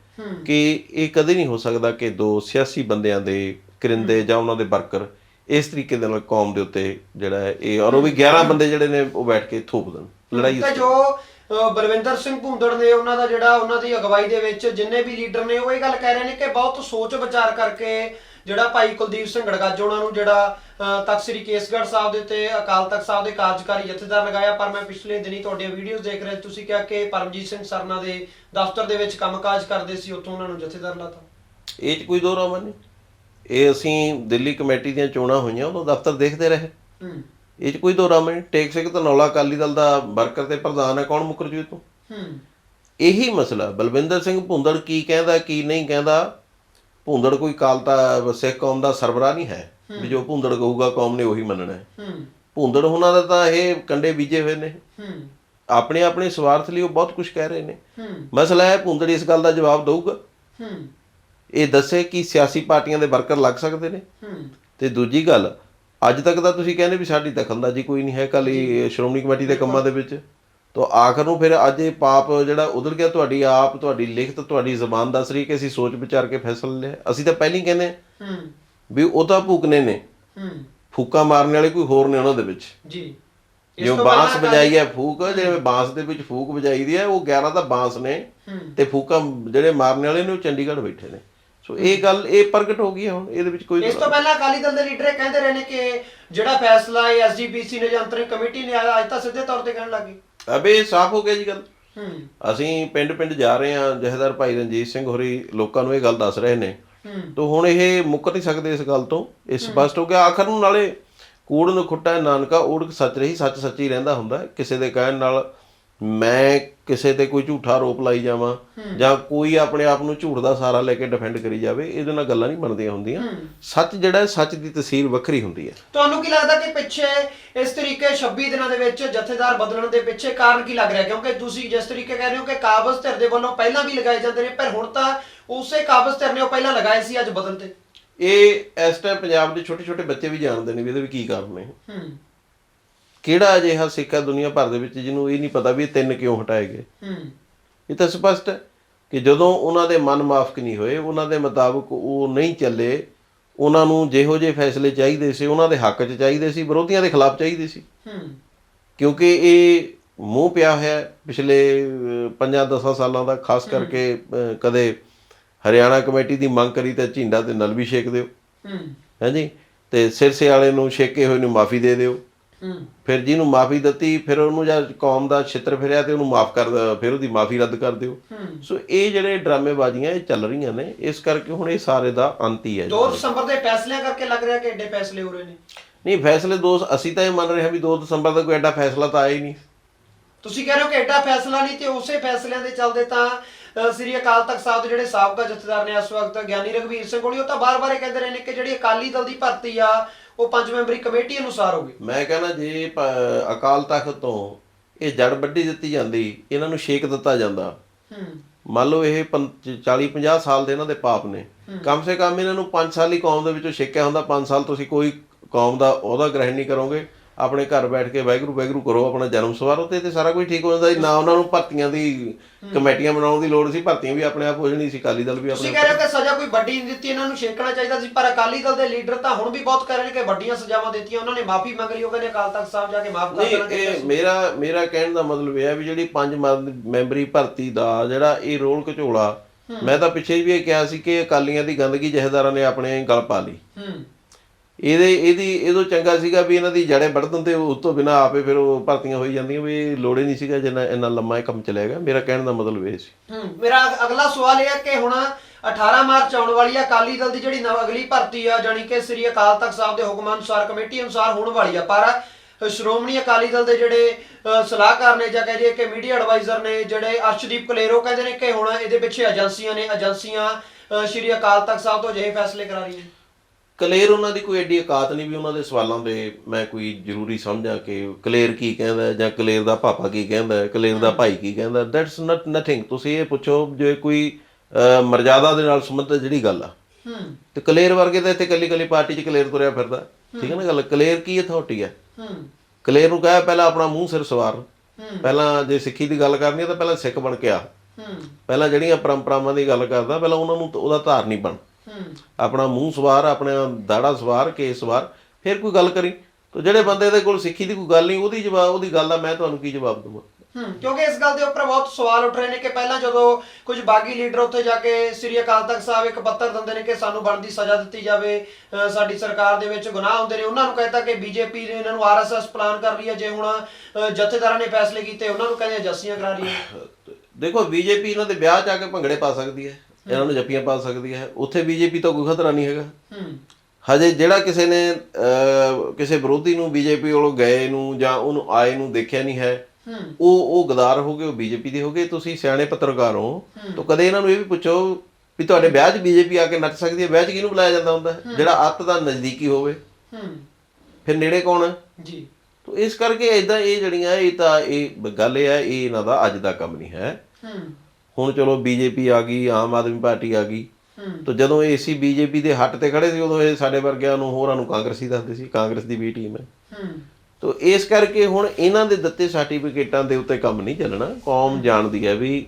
ਕਿ ਇਹ ਕਦੇ ਨਹੀਂ ਹੋ ਸਕਦਾ ਕਿ ਦੋ ਸਿਆਸੀ ਬੰਦਿਆਂ ਦੇ ਕਰਿੰਦੇ ਜਾਂ ਉਹਨਾਂ ਦੇ ਵਰਕਰ ਇਸ ਤਰੀਕੇ ਦੇ ਨਾਲ ਕੌਮ ਦੇ ਉੱਤੇ ਜਿਹੜਾ ਹੈ ਇਹ ਔਰ ਉਹ ਵੀ 11 ਬੰਦੇ ਜਿਹੜੇ ਨੇ ਉਹ ਬੈਠ ਕੇ ਥੋਪ ਦੇਣ ਲੜਾਈ ਤੇ ਜੋ ਬਲਵਿੰਦਰ ਸਿੰਘ ਭੁੰਦੜ ਨੇ ਉਹਨਾਂ ਦਾ ਜਿਹੜਾ ਉਹਨਾਂ ਦੀ ਅਗਵਾਈ ਦੇ ਵਿੱਚ ਜਿੰਨੇ ਵੀ ਲੀਡਰ ਨੇ ਉਹ ਇਹ ਗੱਲ ਕਹਿ ਰਹੇ ਨੇ ਕਿ ਬਹੁਤ ਸੋਚ ਵਿਚਾਰ ਕਰਕੇ ਜਿਹੜਾ ਭਾਈ ਕੁਲਦੀਪ ਸਿੰਘ ਗੜਗੱਜ ਉਹਨਾਂ ਨੂੰ ਜਿਹੜਾ ਤਖ਼ਤ ਸ੍ਰੀ ਕੇਸਗੜ੍ਹ ਸਾਹਿਬ ਦੇ ਤੇ ਅਕਾਲ ਤਖਤ ਸਾਹਿਬ ਦੇ ਕਾਰਜਕਾਰੀ ਜਥੇਦਾਰ ਲਗਾਇਆ। ਪਰ ਮੈਂ ਪਿਛਲੇ ਦਿਨੀ ਤੁਹਾਡੀਆਂ ਵੀਡੀਓਜ਼ ਦੇਖ ਰਿਹਾ ਤੁਸੀਂ ਕਿਹਾ ਕਿ ਪਰਮਜੀਤ ਸਿੰਘ ਸਰਨਾ ਦੇ ਦਫ਼ਤਰ ਦੇ ਵਿੱਚ ਕੰਮਕਾਜ ਕਰਦੇ ਸੀ ਉੱਥੋਂ ਉਹਨਾਂ ਨੂੰ ਜਥੇਦਾਰ ਲਾਤਾ। ਇਹ ਚ ਕੋਈ ਦੋ ਰਾਮਾ ਨਹੀਂ ਇਹ ਅਸੀਂ ਦਿੱਲੀ ਕਮੇਟੀ ਦੀਆਂ ਚੋਣਾਂ ਹੋਈਆਂ ਉਦੋਂ ਦਫ਼ਤਰ ਦੇਖਦੇ ਰਹੇ। ਹੂੰ। ਇਹ ਚ ਕੋਈ ਦੋ ਰਾਮਾ ਨਹੀਂ ਟੇਕ ਸਿੰਘ ਧਨੌਲਾ ਅਕਾਲੀ ਦਲ ਦਾ ਵਰਕਰ ਤੇ ਪ੍ਰਧਾਨ ਹੈ। ਕੌਣ ਮੁਕਰ ਜੂ ਤੋਂ? ਹੂੰ। ਇਹੀ ਮਸਲਾ। ਬਲਵਿੰਦਰ ਸਿੰਘ ਭੁੰਦੜ ਕੀ ਕਹਿੰਦਾ ਕੀ ਨਹੀਂ ਕਹਿੰਦਾ ਭੁੰਦੜ ਕੋਈ ਕਾਲਤਾ ਸਿੱਖ ਕੌਮ ਦਾ ਸਰਬਰਾ ਨਹੀਂ ਹੈ। ਵੀ ਜੋ ਭੁੰਦੜ ਕਹੂਗਾ ਕੌਮ ਨੇ ਉਹੀ ਮੰਨਣਾ ਹੈ। ਭੁੰਦੜ ਉਹਨਾਂ ਦਾ ਤਾਂ ਇਹ ਕੰਡੇ ਬੀਜੇ ਹੋਏ ਨੇ। ਆਪਣੇ ਆਪਣੇ ਸਵਾਰਥ ਲਈ ਉਹ ਬਹੁਤ ਕੁਝ ਕਹਿ ਰਹੇ ਨੇ। ਮਸਲਾ ਹੈ ਭੁੰਦੜ ਇਸ ਗੱਲ ਦਾ ਜਵਾਬ ਦਊਗਾ। ਇਹ ਦੱਸੇ ਕਿ ਸਿਆਸੀ ਪਾਰਟੀਆਂ ਦੇ ਵਰਕਰ ਲੱਗ ਸਕਦੇ ਨੇ। ਤੇ ਦੂਜੀ ਗੱਲ ਅੱਜ ਤੱਕ ਤਾਂ ਤੁਸੀਂ ਕਹਿੰਦੇ ਵੀ ਸਾਡੀ ਦਖਲਅੰਦਾਜ਼ੀ ਕੋਈ ਨਹੀਂ ਹੈ ਕੱਲ ਸ਼੍ਰੋਮਣੀ ਕਮੇਟੀ ਦੇ ਕੰਮਾਂ ਦੇ ਵਿੱਚ। ਤੋ ਆਖਰ ਨੂੰ ਫਿਰ ਅੱਜ ਇਹ ਪਾਪ ਜਿਹੜਾ ਉਧਰ ਗਿਆ ਤੁਹਾਡੀ ਆਪ ਤੁਹਾਡੀ ਲਿਖਤ ਤੁਹਾਡੀ ਜ਼ਬਾਨ ਦੱਸ ਰਹੀ ਕਿ ਅਸੀਂ ਸੋਚ ਵਿਚਾਰ ਕੇ ਫੈਸਲਾ ਲਿਆ। ਅਸੀਂ ਤਾਂ ਪਹਿਲਾਂ ਹੀ ਕਹਿੰਦੇ ਹਾਂ ਹੂੰ। ਵੀ ਉਹ ਤਾਂ ਭੁਗਨੇ ਨੇ। ਹੂੰ। ਫੂਕਾ ਮਾਰਨ ਵਾਲੇ ਕੋਈ ਹੋਰ ਨੇ ਉਹਨਾਂ ਦੇ ਵਿੱਚ। ਜੀ। ਜੋ ਬਾਂਸ ਵਜਾਈ ਹੈ ਫੂਕ ਜਿਵੇਂ ਬਾਂਸ ਦੇ ਵਿੱਚ ਫੂਕ ਵਜਾਈ ਦੀ ਹੈ ਉਹ 11 ਤਾਂ ਬਾਂਸ ਨੇ ਹੂੰ। ਤੇ ਫੂਕਾ ਜਿਹੜੇ ਮਾਰਨ ਵਾਲੇ ਨੇ ਉਹ ਚੰਡੀਗੜ੍ਹ ਬੈਠੇ ਨੇ। ਸੋ ਇਹ ਗੱਲ ਇਹ ਪ੍ਰਗਟ ਹੋ ਗਈ ਹੈ ਹੁਣ ਇਹਦੇ ਵਿੱਚ ਕੋਈ ਇਸ ਤੋਂ ਪਹਿਲਾਂ ਅਕਾਲੀ ਦਲ ਦੇ ਲੀਡਰ ਇਹ ਕਹਿੰਦੇ ਰਹੇ ਨੇ ਕਿ ਜਿਹੜਾ ਫੈਸਲਾ ਇਹ ਐਸਜੀਪੀਸੀ ਨੇ ਜਾਂ ਅੰਤਰਿਮ ਕਮੇਟੀ ਨੇ ਆਇਆ ਅੱਜ ਤਾਂ ਸਿੱਧੇ ਤੌਰ ਤੇ ਕਹਿਣ ਲੱਗੀ ਅਬੇ ਸਾਫ਼ ਹੋ ਗਿਆ ਜੀ ਗੱਲ। ਅਸੀਂ ਪਿੰਡ ਪਿੰਡ ਜਾ ਰਹੇ ਹਾਂ ਜਹੇਦਾਰ ਭਾਈ ਰਣਜੀਤ ਸਿੰਘ ਹੋਰੀ ਲੋਕਾਂ ਨੂੰ ਇਹ ਗੱਲ ਦੱਸ ਰਹੇ ਨੇ। ਤੋ ਹੁਣ ਇਹ ਮੁੱਕ ਨਹੀਂ ਸਕਦੇ ਇਸ ਗੱਲ ਤੋਂ। ਇਹ ਸਪਸ਼ਟ ਹੋ ਗਿਆ। ਆਖਰ ਨੂੰ ਨਾਲੇ ਕੂੜ ਨੂੰ ਖੁੱਟਾ ਨਾਨਕਾ ਊੜਕ ਸੱਚ ਰਹੀ ਸੱਚ ਸੱਚੀ ਰਹਿੰਦਾ ਹੁੰਦਾ। ਕਿਸੇ ਦੇ ਕਹਿਣ ਨਾਲ ਮੈਂ ਕਿਸੇ ਤੇ ਕੋਈ ਝੂਠਾ ਆਰੋਪ ਲਾਈ ਜਾਵਾਂ ਜਾਂ ਕੋਈ ਆਪਣੇ ਆਪ ਨੂੰ ਝੂਠ ਦਾ ਸਹਾਰਾ ਲੈ ਕੇ ਡਿਫੈਂਡ ਕਰੀ ਜਾਵੇ ਇਹਦੇ ਨਾਲ ਗੱਲਾਂ ਨਹੀਂ ਬਣਦੀਆਂ ਹੁੰਦੀਆਂ। ਸੱਚ ਜਿਹੜਾ ਹੈ, ਸੱਚ ਦੀ ਤਸਵੀਰ ਵੱਖਰੀ ਹੁੰਦੀ ਹੈ। ਤੁਹਾਨੂੰ ਕੀ ਲੱਗਦਾ ਕਿ ਪਿੱਛੇ ਇਸ ਤਰੀਕੇ 26 ਦਿਨਾਂ ਦੇ ਵਿੱਚ ਜਥੇਦਾਰ ਬਦਲਣ ਦੇ ਪਿੱਛੇ ਕਾਰਨ ਕੀ ਲੱਗ ਰਿਹਾ? ਕਿਉਂਕਿ ਤੁਸੀਂ ਜਿਸ ਤਰੀਕੇ ਕਹਿ ਰਹੇ ਹੋ ਕਿ ਕਾਬਜ਼ ਧਿਰ ਦੇ ਵੱਲੋਂ ਪਹਿਲਾਂ ਵੀ ਲਗਾਏ ਜਾਂਦੇ ਨੇ ਪਰ ਹੁਣ ਤਾਂ ਉਸੇ ਕਾਬਜ਼ ਧਿਰ ਨੇ ਉਹ ਪਹਿਲਾਂ ਲਗਾਏ ਸੀ ਅੱਜ ਬਦਲਤੇ। ਇਹ ਇਸ ਟਾਈਮ ਪੰਜਾਬ ਦੇ ਛੋਟੇ ਛੋਟੇ ਬੱਚੇ ਵੀ ਜਾਣਦੇ ਨੇ ਵੀ ਇਹਦੇ ਵੀ ਕੀ ਕਾਰਨ ਨੇ। ਹੂੰ। ਕਿਹੜਾ ਅਜਿਹਾ ਸਿੱਕਾ ਦੁਨੀਆ ਭਰ ਦੇ ਵਿੱਚ ਜਿਹਨੂੰ ਇਹ ਨਹੀਂ ਪਤਾ ਵੀ ਇਹ ਤਿੰਨ ਕਿਉਂ ਹਟਾਏ ਗਏ? ਹੂੰ। ਇਹ ਤਾਂ ਸਪਸ਼ਟ ਹੈ ਕਿ ਜਦੋਂ ਉਹਨਾਂ ਦੇ ਮਨ ਮਾਫਕ ਨਹੀਂ ਹੋਏ ਉਹਨਾਂ ਦੇ ਮੁਤਾਬਕ ਉਹ ਨਹੀਂ ਚੱਲੇ ਉਹਨਾਂ ਨੂੰ ਜਿਹੋ ਜਿਹੇ ਫੈਸਲੇ ਚਾਹੀਦੇ ਸੀ ਉਹਨਾਂ ਦੇ ਹੱਕ 'ਚ ਚਾਹੀਦੇ ਸੀ ਵਿਰੋਧੀਆਂ ਦੇ ਖਿਲਾਫ ਚਾਹੀਦੇ ਸੀ। ਹੂੰ। ਕਿਉਂਕਿ ਇਹ ਮੂੰਹ ਪਿਆ ਹੋਇਆ ਹੈ ਪਿਛਲੇ 5-10 ਸਾਲਾਂ ਦਾ ਖਾਸ ਕਰਕੇ ਕਦੇ ਹਰਿਆਣਾ ਕਮੇਟੀ ਦੀ ਮੰਗ ਕਰੀ ਤਾਂ ਝਿੰਡਾ ਤੇ ਨਲ ਵੀ ਛੇਕ ਦਿਓ। ਹੂੰ। ਹਾਂਜੀ ਤੇ ਸਿਰਸੇ ਵਾਲੇ ਨੂੰ ਛੇਕੇ ਹੋਏ ਨੂੰ ਮਾਫੀ ਦੇ ਦਿਓ। ਹੂੰ ਫਿਰ ਜਿਹਨੂੰ ਮਾਫੀ ਦਿੱਤੀ ਫਿਰ ਉਹਨੂੰ ਜਦ ਕੌਮ ਦਾ ਛਿੱਤਰ ਫਿਰਿਆ ਤੇ ਉਹਨੂੰ ਮਾਫ ਕਰ ਫਿਰ ਉਹਦੀ ਮਾਫੀ ਰੱਦ ਕਰ ਦਿਓ। ਸੋ ਇਹ ਜਿਹੜੇ ਡਰਾਮੇਬਾਜ਼ੀਆਂ ਇਹ ਚੱਲ ਰਹੀਆਂ ਨੇ ਇਸ ਕਰਕੇ ਹੁਣ ਇਹ ਸਾਰੇ ਦਾ ਅੰਤ ਹੀ ਹੈ 2 ਦਸੰਬਰ ਦੇ ਫੈਸਲਿਆਂ ਕਰਕੇ ਲੱਗ ਰਿਹਾ ਕਿ ਐਡੇ ਫੈਸਲੇ ਹੋ ਰਹੇ ਨੇ? ਨਹੀਂ ਫੈਸਲੇ ਦੋਸਤ ਅਸੀਂ ਤਾਂ ਇਹ ਮੰਨ ਰਹੇ ਹਾਂ ਵੀ 2 ਦਸੰਬਰ ਦਾ ਕੋਈ ਐਡਾ ਫੈਸਲਾ ਤਾਂ ਆਇਆ ਹੀ ਨਹੀਂ। ਤੁਸੀਂ ਕਹਿ ਰਹੇ ਹੋ ਕਿ ਐਡਾ ਫੈਸਲਾ ਨਹੀਂ ਤੇ ਉਸੇ ਫੈਸਲਿਆਂ ਦੇ ਚੱਲਦੇ ਤਾਂ ਸ੍ਰੀ ਅਕਾਲ ਤਖਤ ਸਾਹਿਬ ਦੇ ਜਿਹੜੇ ਸਾਬਕਾ ਜਥੇਦਾਰ ਨੇ ਇਸ ਵਕਤ ਗਿਆਨੀ ਰਘਵੀਰ ਸਿੰਘ ਹੋਣੀ ਉਹ ਤਾਂ ਬਾਰ-ਬਾਰ ਇਹ ਕਹਿੰਦੇ ਰਹੇ ਨੇ ਕਿ ਜਿਹੜੀ ਅਕਾਲੀ ਦਲ ਦੀ ਭਰਤੀ ਆ ਉਹ ਪੰਜ ਮੈਂਬਰੀ ਕਮੇਟੀ ਅਨੁਸਾਰ ਹੋਗੀ ਮੈਂ ਕਹਿੰਦਾ ਜੇ ਪ- ਅਕਾਲ ਤਖਤ ਤੋਂ ਇਹ ਜੜ ਵੱਢੀ ਦਿੱਤੀ ਜਾਂਦੀ ਇਹਨਾਂ ਨੂੰ ਛੇਕ ਦਿੱਤਾ ਜਾਂਦਾ। ਹੂੰ। ਮੰਨ ਲਓ ਇਹ 40 50 ਸਾਲ ਦੇ ਇਹਨਾਂ ਦੇ ਪਾਪ ਨੇ। ਕਮ ਸੇ ਕਮ ਇਹਨਾਂ ਨੂੰ 5 ਸਾਲ ਹੀ ਕੌਮ ਦੇ ਵਿੱਚੋਂ ਛੇਕਿਆ ਹੁੰਦਾ 5 ਸਾਲ ਤੁਸੀਂ ਕੋਈ ਕੌਮ ਦਾ ਉਹਦਾ ਗ੍ਰਹਿਣ ਨਹੀਂ ਕਰੋਗੇ। ਆਪਣੇ ਘਰ ਬੈਠ ਕੇ ਵਾਹਿਗੁਰੂ ਵਾਹਿਗੁਰੂ ਕਰੋ ਆਪਣਾ ਜਨਮ ਸਵਾਰੋ ਤੇ ਤੇ ਸਾਰਾ ਕੁਝ ਠੀਕ ਹੋ ਜਾਂਦਾ ਸੀ। ਨਾ ਉਹਨਾਂ ਨੂੰ ਭਰਤੀਆਂ ਦੀ ਕਮੇਟੀਆਂ ਬਣਾਉਣ ਦੀ ਲੋੜ ਸੀ ਭਰਤੀਆਂ ਵੀ ਆਪਣੇ ਆਪ ਹੋ ਜਾਣੀ ਸੀ ਅਕਾਲੀ ਦਲ ਵੀ ਤੁਸੀਂ ਆਪਣੇ ਕਹਿ ਰਹੇ ਹੋ ਕਿ ਸਜ਼ਾ ਕੋਈ ਵੱਡੀ ਨਹੀਂ ਦਿੱਤੀ ਇਹਨਾਂ ਨੂੰ ਛੇਕਣਾ ਚਾਹੀਦਾ ਸੀ ਪਰ ਅਕਾਲੀ ਦਲ ਦੇ ਲੀਡਰ ਤਾਂ ਹੁਣ ਵੀ ਬਹੁਤ ਕਹਿ ਰਹੇ ਨੇ ਕਿ ਵੱਡੀਆਂ ਸਜ਼ਾਵਾਂ ਦਿੱਤੀਆਂ ਉਹਨਾਂ ਨੇ ਮਾਫੀ ਮੰਗ ਲਈ ਉਹ ਕਹਿੰਦੇ ਅਕਾਲ ਤਖਤ ਸਾਹਿਬ ਜਾ ਕੇ ਮਾਫ ਕਰ ਨਹੀਂ ਦੇਣਾ ਚਾਹੀਦਾ ਇਹ ਮੇਰਾ ਮੇਰਾ ਕਹਿਣ ਦਾ ਮਤਲਬ ਇਹ ਹੈ ਵੀ ਜਿਹੜੀ ਪੰਜ ਮੈਂਬਰੀ ਭਰਤੀ ਦਾ ਜਿਹੜਾ ਇਹ ਰੋਲ ਘਚੋਲਾ ਮੈਂ ਤਾਂ ਪਿੱਛੇ ਵੀ ਇਹ ਕਿਹਾ ਸੀ ਕਿ ਅਕਾਲੀਆਂ ਦੀ ਗੰਦਗੀ ਜਹੇਦਾਰਾਂ ਨੇ ਆਪਣੇ ਗਲ ਪਾ ਲਈ। ਹੂੰ। ਇਹਦੇ, ਇਹਦੀ, ਇਹਦੋਂ ਚੰਗਾ ਸੀਗਾ ਵੀ ਇਹਨਾਂ ਦੀ ਜੜੇ ਵੱਢ ਦਿੰਦੇ ਉਸ ਤੋਂ ਬਿਨਾ ਆਪੇ ਫਿਰ ਉਹ ਭਰਤੀਆਂ ਹੋਈ ਜਾਂਦੀਆਂ ਵੀ ਲੋੜੇ ਨਹੀਂ ਸੀਗਾ ਜਿੰਨਾ, ਇੰਨਾ ਲੰਮਾ ਇਹ ਕੰਮ ਚੱਲੇਗਾ ਮੇਰਾ ਕਹਿਣ ਦਾ ਮਤਲਬ ਇਹ ਸੀ। ਮੇਰਾ ਅਗਲਾ ਸਵਾਲ ਇਹ ਹੈ ਕਿ ਹੁਣ 18 ਮਾਰਚ ਆਉਣ ਵਾਲੀ ਹੈ ਅਕਾਲੀ ਦਲ ਦੀ ਜਿਹੜੀ ਅਗਲੀ ਭਰਤੀ ਆ, ਜਾਣੀ ਕਿ ਸ੍ਰੀ ਅਕਾਲ ਤਖਤ ਸਾਹਿਬ ਦੇ ਹੁਕਮਾਂ ਅਨੁਸਾਰ, ਕਮੇਟੀ ਅਨੁਸਾਰ ਹੋਣ ਵਾਲੀ ਆ, ਪਰ ਸ਼੍ਰੋਮਣੀ ਅਕਾਲੀ ਦਲ ਦੇ ਜਿਹੜੇ ਸਲਾਹਕਾਰ ਨੇ ਜਾਂ ਕਹਿ ਕਿ ਮੀਡੀਆ ਐਡਵਾਈਜ਼ਰ ਨੇ, ਜਿਹੜੇ ਅਰਸ਼ਦੀਪ ਕਲੇਰੋ ਕਹਿੰਦੇ ਨੇ ਕਿ ਹੁਣ ਇਹਦੇ ਪਿੱਛੇ ਏਜੰਸੀਆਂ ਨੇ, ਏਜੰਸੀਆਂ ਸ੍ਰੀ ਅਕਾਲ ਤਖਤ ਸਾਹਿਬ ਤੋਂ ਅਜਿਹੇ ਫੈਸਲੇ ਕਰਾ ਰਹੀਆਂ ਕਲੇਰ ਉਹਨਾਂ ਦੀ ਕੋਈ ਐਡੀ ਔਕਾਤ ਨਹੀਂ ਵੀ ਉਹਨਾਂ ਦੇ ਸਵਾਲਾਂ ਦੇ ਮੈਂ ਕੋਈ ਜ਼ਰੂਰੀ ਸਮਝਾਂ ਕਿ ਕਲੇਰ ਕੀ ਕਹਿੰਦਾ ਜਾਂ ਕਲੇਰ ਦਾ ਪਾਪਾ ਕੀ ਕਹਿੰਦਾ ਕਲੇਰ ਦਾ ਭਾਈ ਕੀ ਕਹਿੰਦਾ ਦੈਟਸ ਨਟ ਨਥਿੰਗ ਤੁਸੀਂ ਇਹ ਪੁੱਛੋ ਜੇ ਕੋਈ ਮਰਜ਼ਾਦਾ ਦੇ ਨਾਲ ਸੰਬੰਧਿਤ ਜਿਹੜੀ ਗੱਲ ਆ। ਹੂੰ। ਤੇ ਕਲੇਰ ਵਰਗੇ ਤਾਂ ਇੱਥੇ ਕੱਲੀ ਕੱਲੀ ਪਾਰਟੀ 'ਚ ਕਲੇਰ ਤੁਰਿਆ ਫਿਰਦਾ। ਠੀਕ ਹੈ ਨਾ ਗੱਲ? ਕਲੇਰ ਕੀ ਅਥਾਰਟੀ ਹੈ? ਹੂੰ। ਕਲੇਰ ਨੂੰ ਕਹੇ ਪਹਿਲਾਂ ਆਪਣਾ ਮੂੰਹ ਸਿਰ ਸਵਾਰ। ਪਹਿਲਾਂ ਜੇ ਸਿੱਖੀ ਦੀ ਗੱਲ ਕਰਨੀ ਹੈ ਤਾਂ ਪਹਿਲਾਂ ਸਿੱਖ ਬਣ ਕੇ ਆ। ਹੂੰ। ਪਹਿਲਾਂ ਜਿਹੜੀਆਂ ਪਰੰਪਰਾਵਾਂ ਦੀ ਗੱਲ ਕਰਦਾ ਪਹਿਲਾਂ ਉਹਨਾਂ ਨੂੰ ਉਹਦਾ ਧਾਰਨੀ ਬਣ। ਹੂੰ ਆਪਣਾ ਮੂੰਹ ਸਵਾਰ ਆਪਣਾ ਦਾੜਾ ਸਵਾਰ ਕੇਸ ਸਵਾਰ ਫਿਰ ਕੋਈ ਗੱਲ ਕਰੀ। ਤੇ ਜਿਹੜੇ ਬੰਦੇ ਦੇ ਕੋਲ ਸਿੱਖੀ ਦੀ ਕੋਈ ਗੱਲ ਨਹੀਂ ਉਹਦੀ ਜਵਾਬ ਉਹਦੀ ਗੱਲ ਦਾ ਮੈਂ ਤੁਹਾਨੂੰ ਕੀ ਜਵਾਬ ਦਵਾਂ? ਹੂੰ ਕਿਉਂਕਿ ਇਸ ਗੱਲ ਦੇ ਉੱਪਰ ਬਹੁਤ ਸਵਾਲ ਉੱਠ ਰਹੇ ਨੇ ਕਿ ਪਹਿਲਾਂ ਜਦੋਂ ਕੁਝ ਬਾਗੀ ਲੀਡਰ ਉੱਥੇ ਜਾ ਕੇ ਸ੍ਰੀ ਅਕਾਲ ਤਖਤ ਸਾਹਿਬ ਇੱਕ ਪੱਤਰ ਦਿੰਦੇ ਨੇ ਕਿ ਸਾਨੂੰ ਬਣਦੀ ਸਜ਼ਾ ਦਿੱਤੀ ਜਾਵੇ ਸਾਡੀ ਸਰਕਾਰ ਦੇ ਵਿੱਚ ਗੁਨਾਹ ਹੁੰਦੇ ਨੇ ਉਹਨਾਂ ਨੂੰ ਕਹਿੰਦਾ ਕਿ ਬੀਜੇਪੀ ਨੇ ਇਹਨਾਂ ਨੂੰ ਆਰਐਸਐਸ ਪਲਾਨ ਕਰ ਰਹੀ ਹੈ ਜੇ ਹੁਣ ਜਥੇਦਾਰਾਂ ਨੇ ਫੈਸਲੇ ਕੀਤੇ ਉਹਨਾਂ ਨੂੰ ਕਹਿੰਦੇ ਜੱਸੀਆਂ ਕਰਾ ਰਹੀ ਹੈ ਦੇਖੋ ਬੀਜੇਪੀ ਇਹਨਾਂ ਦੇ ਵਿਆਹ 'ਚ ਆ ਕੇ ਭੰਗੜੇ ਪਾ ਸਕਦੀ ਹੈ। ਇਹਨਾਂ ਨੂੰ ਜੱਫੀਆਂ ਪਾ ਸਕਦੀ ਹੈ। ਉੱਥੇ ਬੀਜੇਪੀ ਤੋਂ ਕੋਈ ਖਤਰਾ ਨਹੀਂ ਹੈਗਾ। ਹਜੇ ਜਿਹੜਾ ਕਿਸੇ ਨੇ ਕਿਸੇ ਵਿਰੋਧੀ ਨੂੰ ਬੀਜੇਪੀ ਵੱਲੋਂ ਗਏ ਨੂੰ ਜਾਂ ਉਹਨੂੰ ਆਏ ਨੂੰ ਦੇਖਿਆ ਨਹੀਂ ਹੈ ਉਹ ਉਹ ਗਦਾਰ ਹੋ ਗਏ ਉਹ ਬੀਜੇਪੀ ਦੇ ਹੋ ਗਏ। ਤੁਸੀਂ ਸਿਆਣੇ ਪੱਤਰਕਾਰ ਹੋ ਤਾਂ ਕਦੇ ਇਹਨਾਂ ਨੂੰ ਇਹ ਵੀ ਪੁੱਛੋ ਵੀ ਤੁਹਾਡੇ ਵਿਆਹ 'ਚ ਬੀਜੇਪੀ ਆ ਕੇ ਨੱਚ ਸਕਦੀ ਹੈ? ਵਿਆਹ 'ਚ ਕਿਹਨੂੰ ਬੁਲਾਇਆ ਜਾਂਦਾ ਹੁੰਦਾ? ਜਿਹੜਾ ਅੱਤ ਦਾ ਨਜ਼ਦੀਕੀ ਹੋਵੇ। ਫਿਰ ਨੇੜੇ ਕੌਣ ਹੈ? ਜੀ। ਤੋ ਇਸ ਕਰਕੇ ਇਦਾਂ ਇਹ ਜਿਹੜੀਆਂ ਇਹ ਤਾਂ ਇਹ ਗੱਲ ਇਹ ਹੈ ਇਹ ਇਹਨਾਂ ਦਾ ਅੱਜ ਦਾ ਕੰਮ ਨਹੀਂ ਹੈ। ਹੂੰ। ਹੁਣ ਚਲੋ ਬੀਜੇਪੀ ਆ ਗਈ ਆਮ ਆਦਮੀ ਪਾਰਟੀ ਆ ਗਈ। ਤੋ ਜਦੋਂ ਇਹ ਸੀ ਬੀਜੇਪੀ ਦੇ ਹੱਟ ਤੇ ਖੜੇ ਸੀ ਉਦੋਂ ਇਹ ਸਾਡੇ ਵਰਗਿਆਂ ਨੂੰ ਹੋਰਾਂ ਨੂੰ ਕਾਂਗਰਸੀ ਦੱਸਦੇ ਸੀ ਕਾਂਗਰਸ ਦੀ ਵੀ ਟੀਮ ਹੈ। ਤੋ ਇਸ ਕਰਕੇ ਹੁਣ ਇਹਨਾਂ ਦੇ ਦਿੱਤੇ ਸਰਟੀਫਿਕੇਟਾਂ ਦੇ ਉੱਤੇ ਕੰਮ ਨਹੀਂ ਚੱਲਣਾ। ਕੌਮ ਜਾਣਦੀ ਹੈ ਵੀ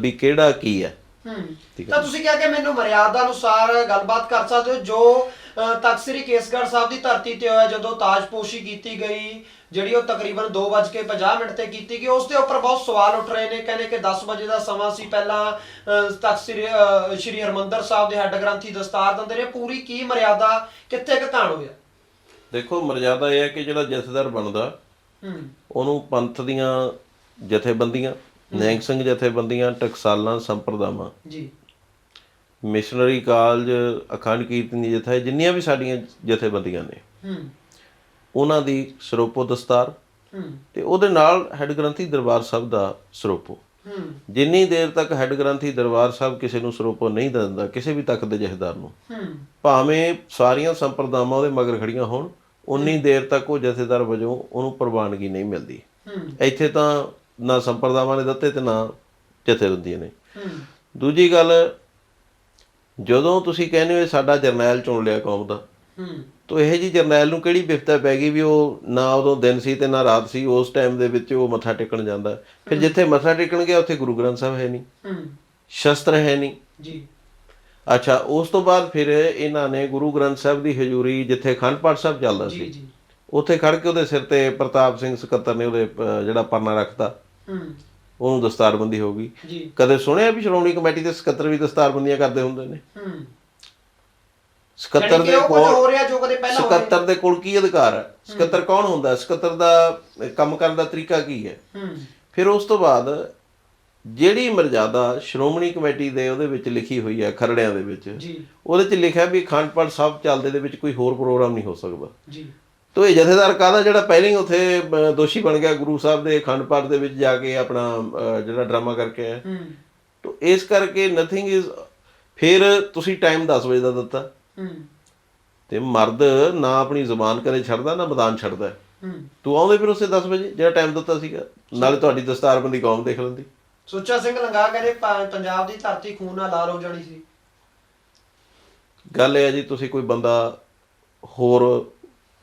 ਵੀ ਕਿਹੜਾ ਕੀ ਹੈ। ਤਾਂ ਤੁਸੀਂ ਕਿਹਾ ਕਿ ਮੈਨੂੰ ਮਰਿਆਦਾ ਅਨੁਸਾਰ ਗੱਲਬਾਤ ਕਰ ਸਕਦੇ ਹੋ ਜੋ ਤਖ਼ਤ ਸ੍ਰੀ ਕੇਸਗੜ੍ਹ ਸਾਹਿਬ ਦੀ ਧਰਤੀ ਤੇ ਹੋਇਆ ਜਦੋਂ ਤਾਜਪੋਸ਼ੀ ਕੀਤੀ ਗਈ ਜਿਹੜੀ ਉਹ ਤਕਰੀਬਨ 2:50 ਮਿੰਟ ਤੇ ਕੀਤੀ ਗਈ ਉਸ ਦੇ ਉੱਪਰ ਬਹੁਤ ਸਵਾਲ ਉੱਠ ਰਹੇ ਨੇ ਕਹਿੰਦੇ ਕਿ 10 ਵਜੇ ਦਾ ਸਮਾਂ ਸੀ ਪਹਿਲਾਂ ਤਖ਼ਤ ਸ੍ਰੀ ਹਰਮੰਦਰ ਸਾਹਿਬ ਦੇ ਹੈੱਡ ਗ੍ਰੰਥੀ ਦਸਤਾਰ ਦਿੰਦੇ ਨੇ ਪੂਰੀ ਕੀ ਮਰਿਆਦਾ ਕਿੱਥੇ ਕੁ ਘਾਣ ਹੋਇਆ? ਦੇਖੋ ਮਰਜ਼ਾਦਾ ਇਹ ਹੈ ਕਿ ਜਿਹੜਾ ਜਥੇਦਾਰ ਬਣਦਾ ਹੂੰ। ਉਹਨੂੰ ਪੰਥ ਦੀਆਂ ਜਥੇਬੰਦੀਆਂ ਨੈਂਗ ਸਿੰਘ ਜਥੇਬੰਦੀਆਂ ਟਕਸਾਲਾਂ ਸੰਪਰਦਾਵਾਂ ਜੀ। ਮਿਸ਼ਨਰੀ ਕਾਲਜ ਅਖੰਡ ਕੀਰਤਨੀ ਜਥਾ ਜਿੰਨੀਆਂ ਵੀ ਸਾਡੀਆਂ ਜਥੇਬੰਦੀਆਂ ਨੇ ਹੂੰ। ਉਹਨਾਂ ਦੀ ਸਰੋਪੋ ਦਸਤਾਰ ਤੇ ਉਹਦੇ ਨਾਲ ਹੈੱਡ ਗ੍ਰੰਥੀ ਦਰਬਾਰ ਸਾਹਿਬ ਦਾ ਸਰੋਪੋ। ਜਿੰਨੀ ਦੇਰ ਤੱਕ ਹੈੱਡ ਗ੍ਰੰਥੀ ਦਰਬਾਰ ਸਾਹਿਬ ਕਿਸੇ ਨੂੰ ਸਰੋਪੋ ਨਹੀਂ ਦਿੰਦਾ ਕਿਸੇ ਵੀ ਤੱਕ ਦੇ ਜਥੇਦਾਰ ਨੂੰ। ਭਾਵੇਂ ਸਾਰੀਆਂ ਸੰਪਰਦਾਵਾਂ ਉਹਦੇ ਮਗਰ ਖੜੀਆਂ ਹੋਣ ਉਨੀ ਦੇਰ ਤੱਕ ਉਹ ਜਥੇਦਾਰ ਵਜੋਂ ਉਹਨੂੰ ਪ੍ਰਵਾਨਗੀ ਨਹੀਂ ਮਿਲਦੀ। ਇੱਥੇ ਤਾਂ ਨਾ ਸੰਪਰਦਾਵਾਂ ਨੇ ਦਿੱਤੇ ਤੇ ਨਾ ਜਥੇਬੰਦੀਆਂ ਨੇ। ਦੂਜੀ ਗੱਲ ਜਦੋਂ ਤੁਸੀਂ ਕਹਿੰਦੇ ਹੋ ਸਾਡਾ ਜਰਨੈਲ ਚੁਣ ਲਿਆ ਕੌਮ ਦਾ ਤੋ ਇਹ ਜੀ ਜਰਨੈਲ ਨੂੰ ਕਿਹੜੀ ਬਿਫਤਾ ਪੈ ਗਈ ਵੀ ਉਹ ਨਾ ਉਦੋਂ ਦਿਨ ਸੀ ਤੇ ਨਾ ਰਾਤ ਸੀ ਉਸ ਟਾਈਮ ਦੇ ਵਿੱਚ ਉਹ ਮੱਥਾ ਟੇਕਣ ਜਾਂਦਾ। ਫਿਰ ਜਿੱਥੇ ਮੱਥਾ ਟੇਕਣ ਗਿਆ ਉੱਥੇ ਗੁਰੂ ਗ੍ਰੰਥ ਸਾਹਿਬ ਹੈ ਨਹੀਂ ਹੂੰ। ਸ਼ਸਤਰ ਹੈ ਨਹੀਂ ਜੀ। ਅੱਛਾ ਉਸ ਤੋਂ ਬਾਅਦ ਫਿਰ ਇਹਨਾਂ ਨੇ ਗੁਰੂ ਗ੍ਰੰਥ ਸਾਹਿਬ ਦੀ ਹਜ਼ੂਰੀ ਜਿੱਥੇ ਅਖੰਡ ਪਾਠ ਸਾਹਿਬ ਚੱਲਦਾ ਸੀ ਉੱਥੇ ਖੜ ਕੇ ਉਹਦੇ ਸਿਰ ਤੇ ਪ੍ਰਤਾਪ ਸਿੰਘ ਸਕੱਤਰ ਨੇ ਉਹਦੇ ਜਿਹੜਾ ਪਰਨਾ ਰੱਖਤਾ। ਹੂੰ। ਉਹਨੂੰ ਦਸਤਾਰਬੰਦੀ ਹੋ ਗਈ। ਕਦੇ ਸੁਣਿਆ ਵੀ ਸ਼੍ਰੋਮਣੀ ਕਮੇਟੀ ਦੇ ਸਕੱਤਰ ਵੀ ਦਸਤਾਰਬੰਦੀਆਂ ਕਰਦੇ ਹੁੰਦੇ ਨੇ? ਹੂੰ। ਸਕੱਤਰ ਦੇ ਕੋਲ ਹੋ ਰਿਹਾ ਜੋ ਕਦੇ ਪਹਿਲਾਂ ਸਕੱਤਰ ਦੇ ਕੋਲ ਕੀ ਅਧਿਕਾਰ ਹੈ? ਸਕੱਤਰ ਕੌਣ ਹੁੰਦਾ ਹੈ? ਸਕੱਤਰ ਦਾ ਕੰਮ ਕਰਨ ਦਾ ਤਰੀਕਾ ਕੀ ਹੈ? ਫਿਰ ਉਸ ਤੋਂ ਬਾਅਦ ਜਿਹੜੀ ਮਰਜ਼ਾਦਾ ਸ਼੍ਰੋਮਣੀ ਕਮੇਟੀ ਦੇ ਉਹਦੇ ਵਿੱਚ ਲਿਖੀ ਹੋਈ ਹੈ ਖਰੜਿਆਂ ਦੇ ਵਿੱਚ। ਜੀ। ਉਹਦੇ 'ਚ ਲਿਖਿਆ ਵੀ ਅਖੰਡ ਪਾਠ ਸਾਹਿਬ ਚੱਲਦੇ ਦੇ ਵਿੱਚ ਕੋਈ ਹੋਰ ਪ੍ਰੋਗਰਾਮ ਨਹੀਂ ਹੋ ਸਕਦਾ। ਜੀ। ਤੋ ਇਹ ਜਥੇਦਾਰ ਕਾਹਦਾ? ਜਿਹੜਾ ਪਹਿਲਾਂ ਹੀ ਉੱਥੇ ਦੋਸ਼ੀ ਬਣ ਗਿਆ ਗੁਰੂ ਸਾਹਿਬ ਦੇ ਅਖੰਡ ਪਾਠ ਦੇ ਵਿੱਚ ਜਾ ਕੇ ਆਪਣਾ ਜਿਹੜਾ ਡਰਾਮਾ ਕਰਕੇ ਆਇਆ। ਹੂੰ। ਤੋ ਇਸ ਕਰਕੇ ਨਥਿੰਗ ਇਜ਼ ਫਿਰ ਤੁਸੀਂ ਟਾਈਮ 10 ਵਜੇ ਦਾ ਦਿੱਤਾ। ਤੇ ਮਰਦ ਨਾ ਆਪਣੀ ਜ਼ੁਬਾਨ ਕਦੇ ਛੱਡਦਾ ਨਾ ਮੈਦਾਨ ਛੱਡਦਾ। ਹੂੰ। ਤੂੰ ਆਉਂਦੇ ਫਿਰ ਉਸੇ 10 ਵਜੇ ਜਿਹੜਾ ਟਾਈਮ ਦਿੱਤਾ ਸੀਗਾ। ਨਾਲੇ ਤੁਹਾਡੀ ਦਸਤਾਰਬੰਦੀ ਕੌਮ ਦੇਖ ਲੈਂਦੀ। ਸੁੱਚਾ ਸਿੰਘ ਲੰਗਾ ਕਹਿੰਦੇ ਪੰਜਾਬ ਦੀ ਧਰਤੀ ਖੂਨ ਨਾਲ ਲਾਲ ਹੋ ਜਾਣੀ ਸੀ। ਗੱਲ ਇਹ ਹੈ ਜੀ ਤੁਸੀਂ ਕੋਈ ਬੰਦਾ ਹੋਰ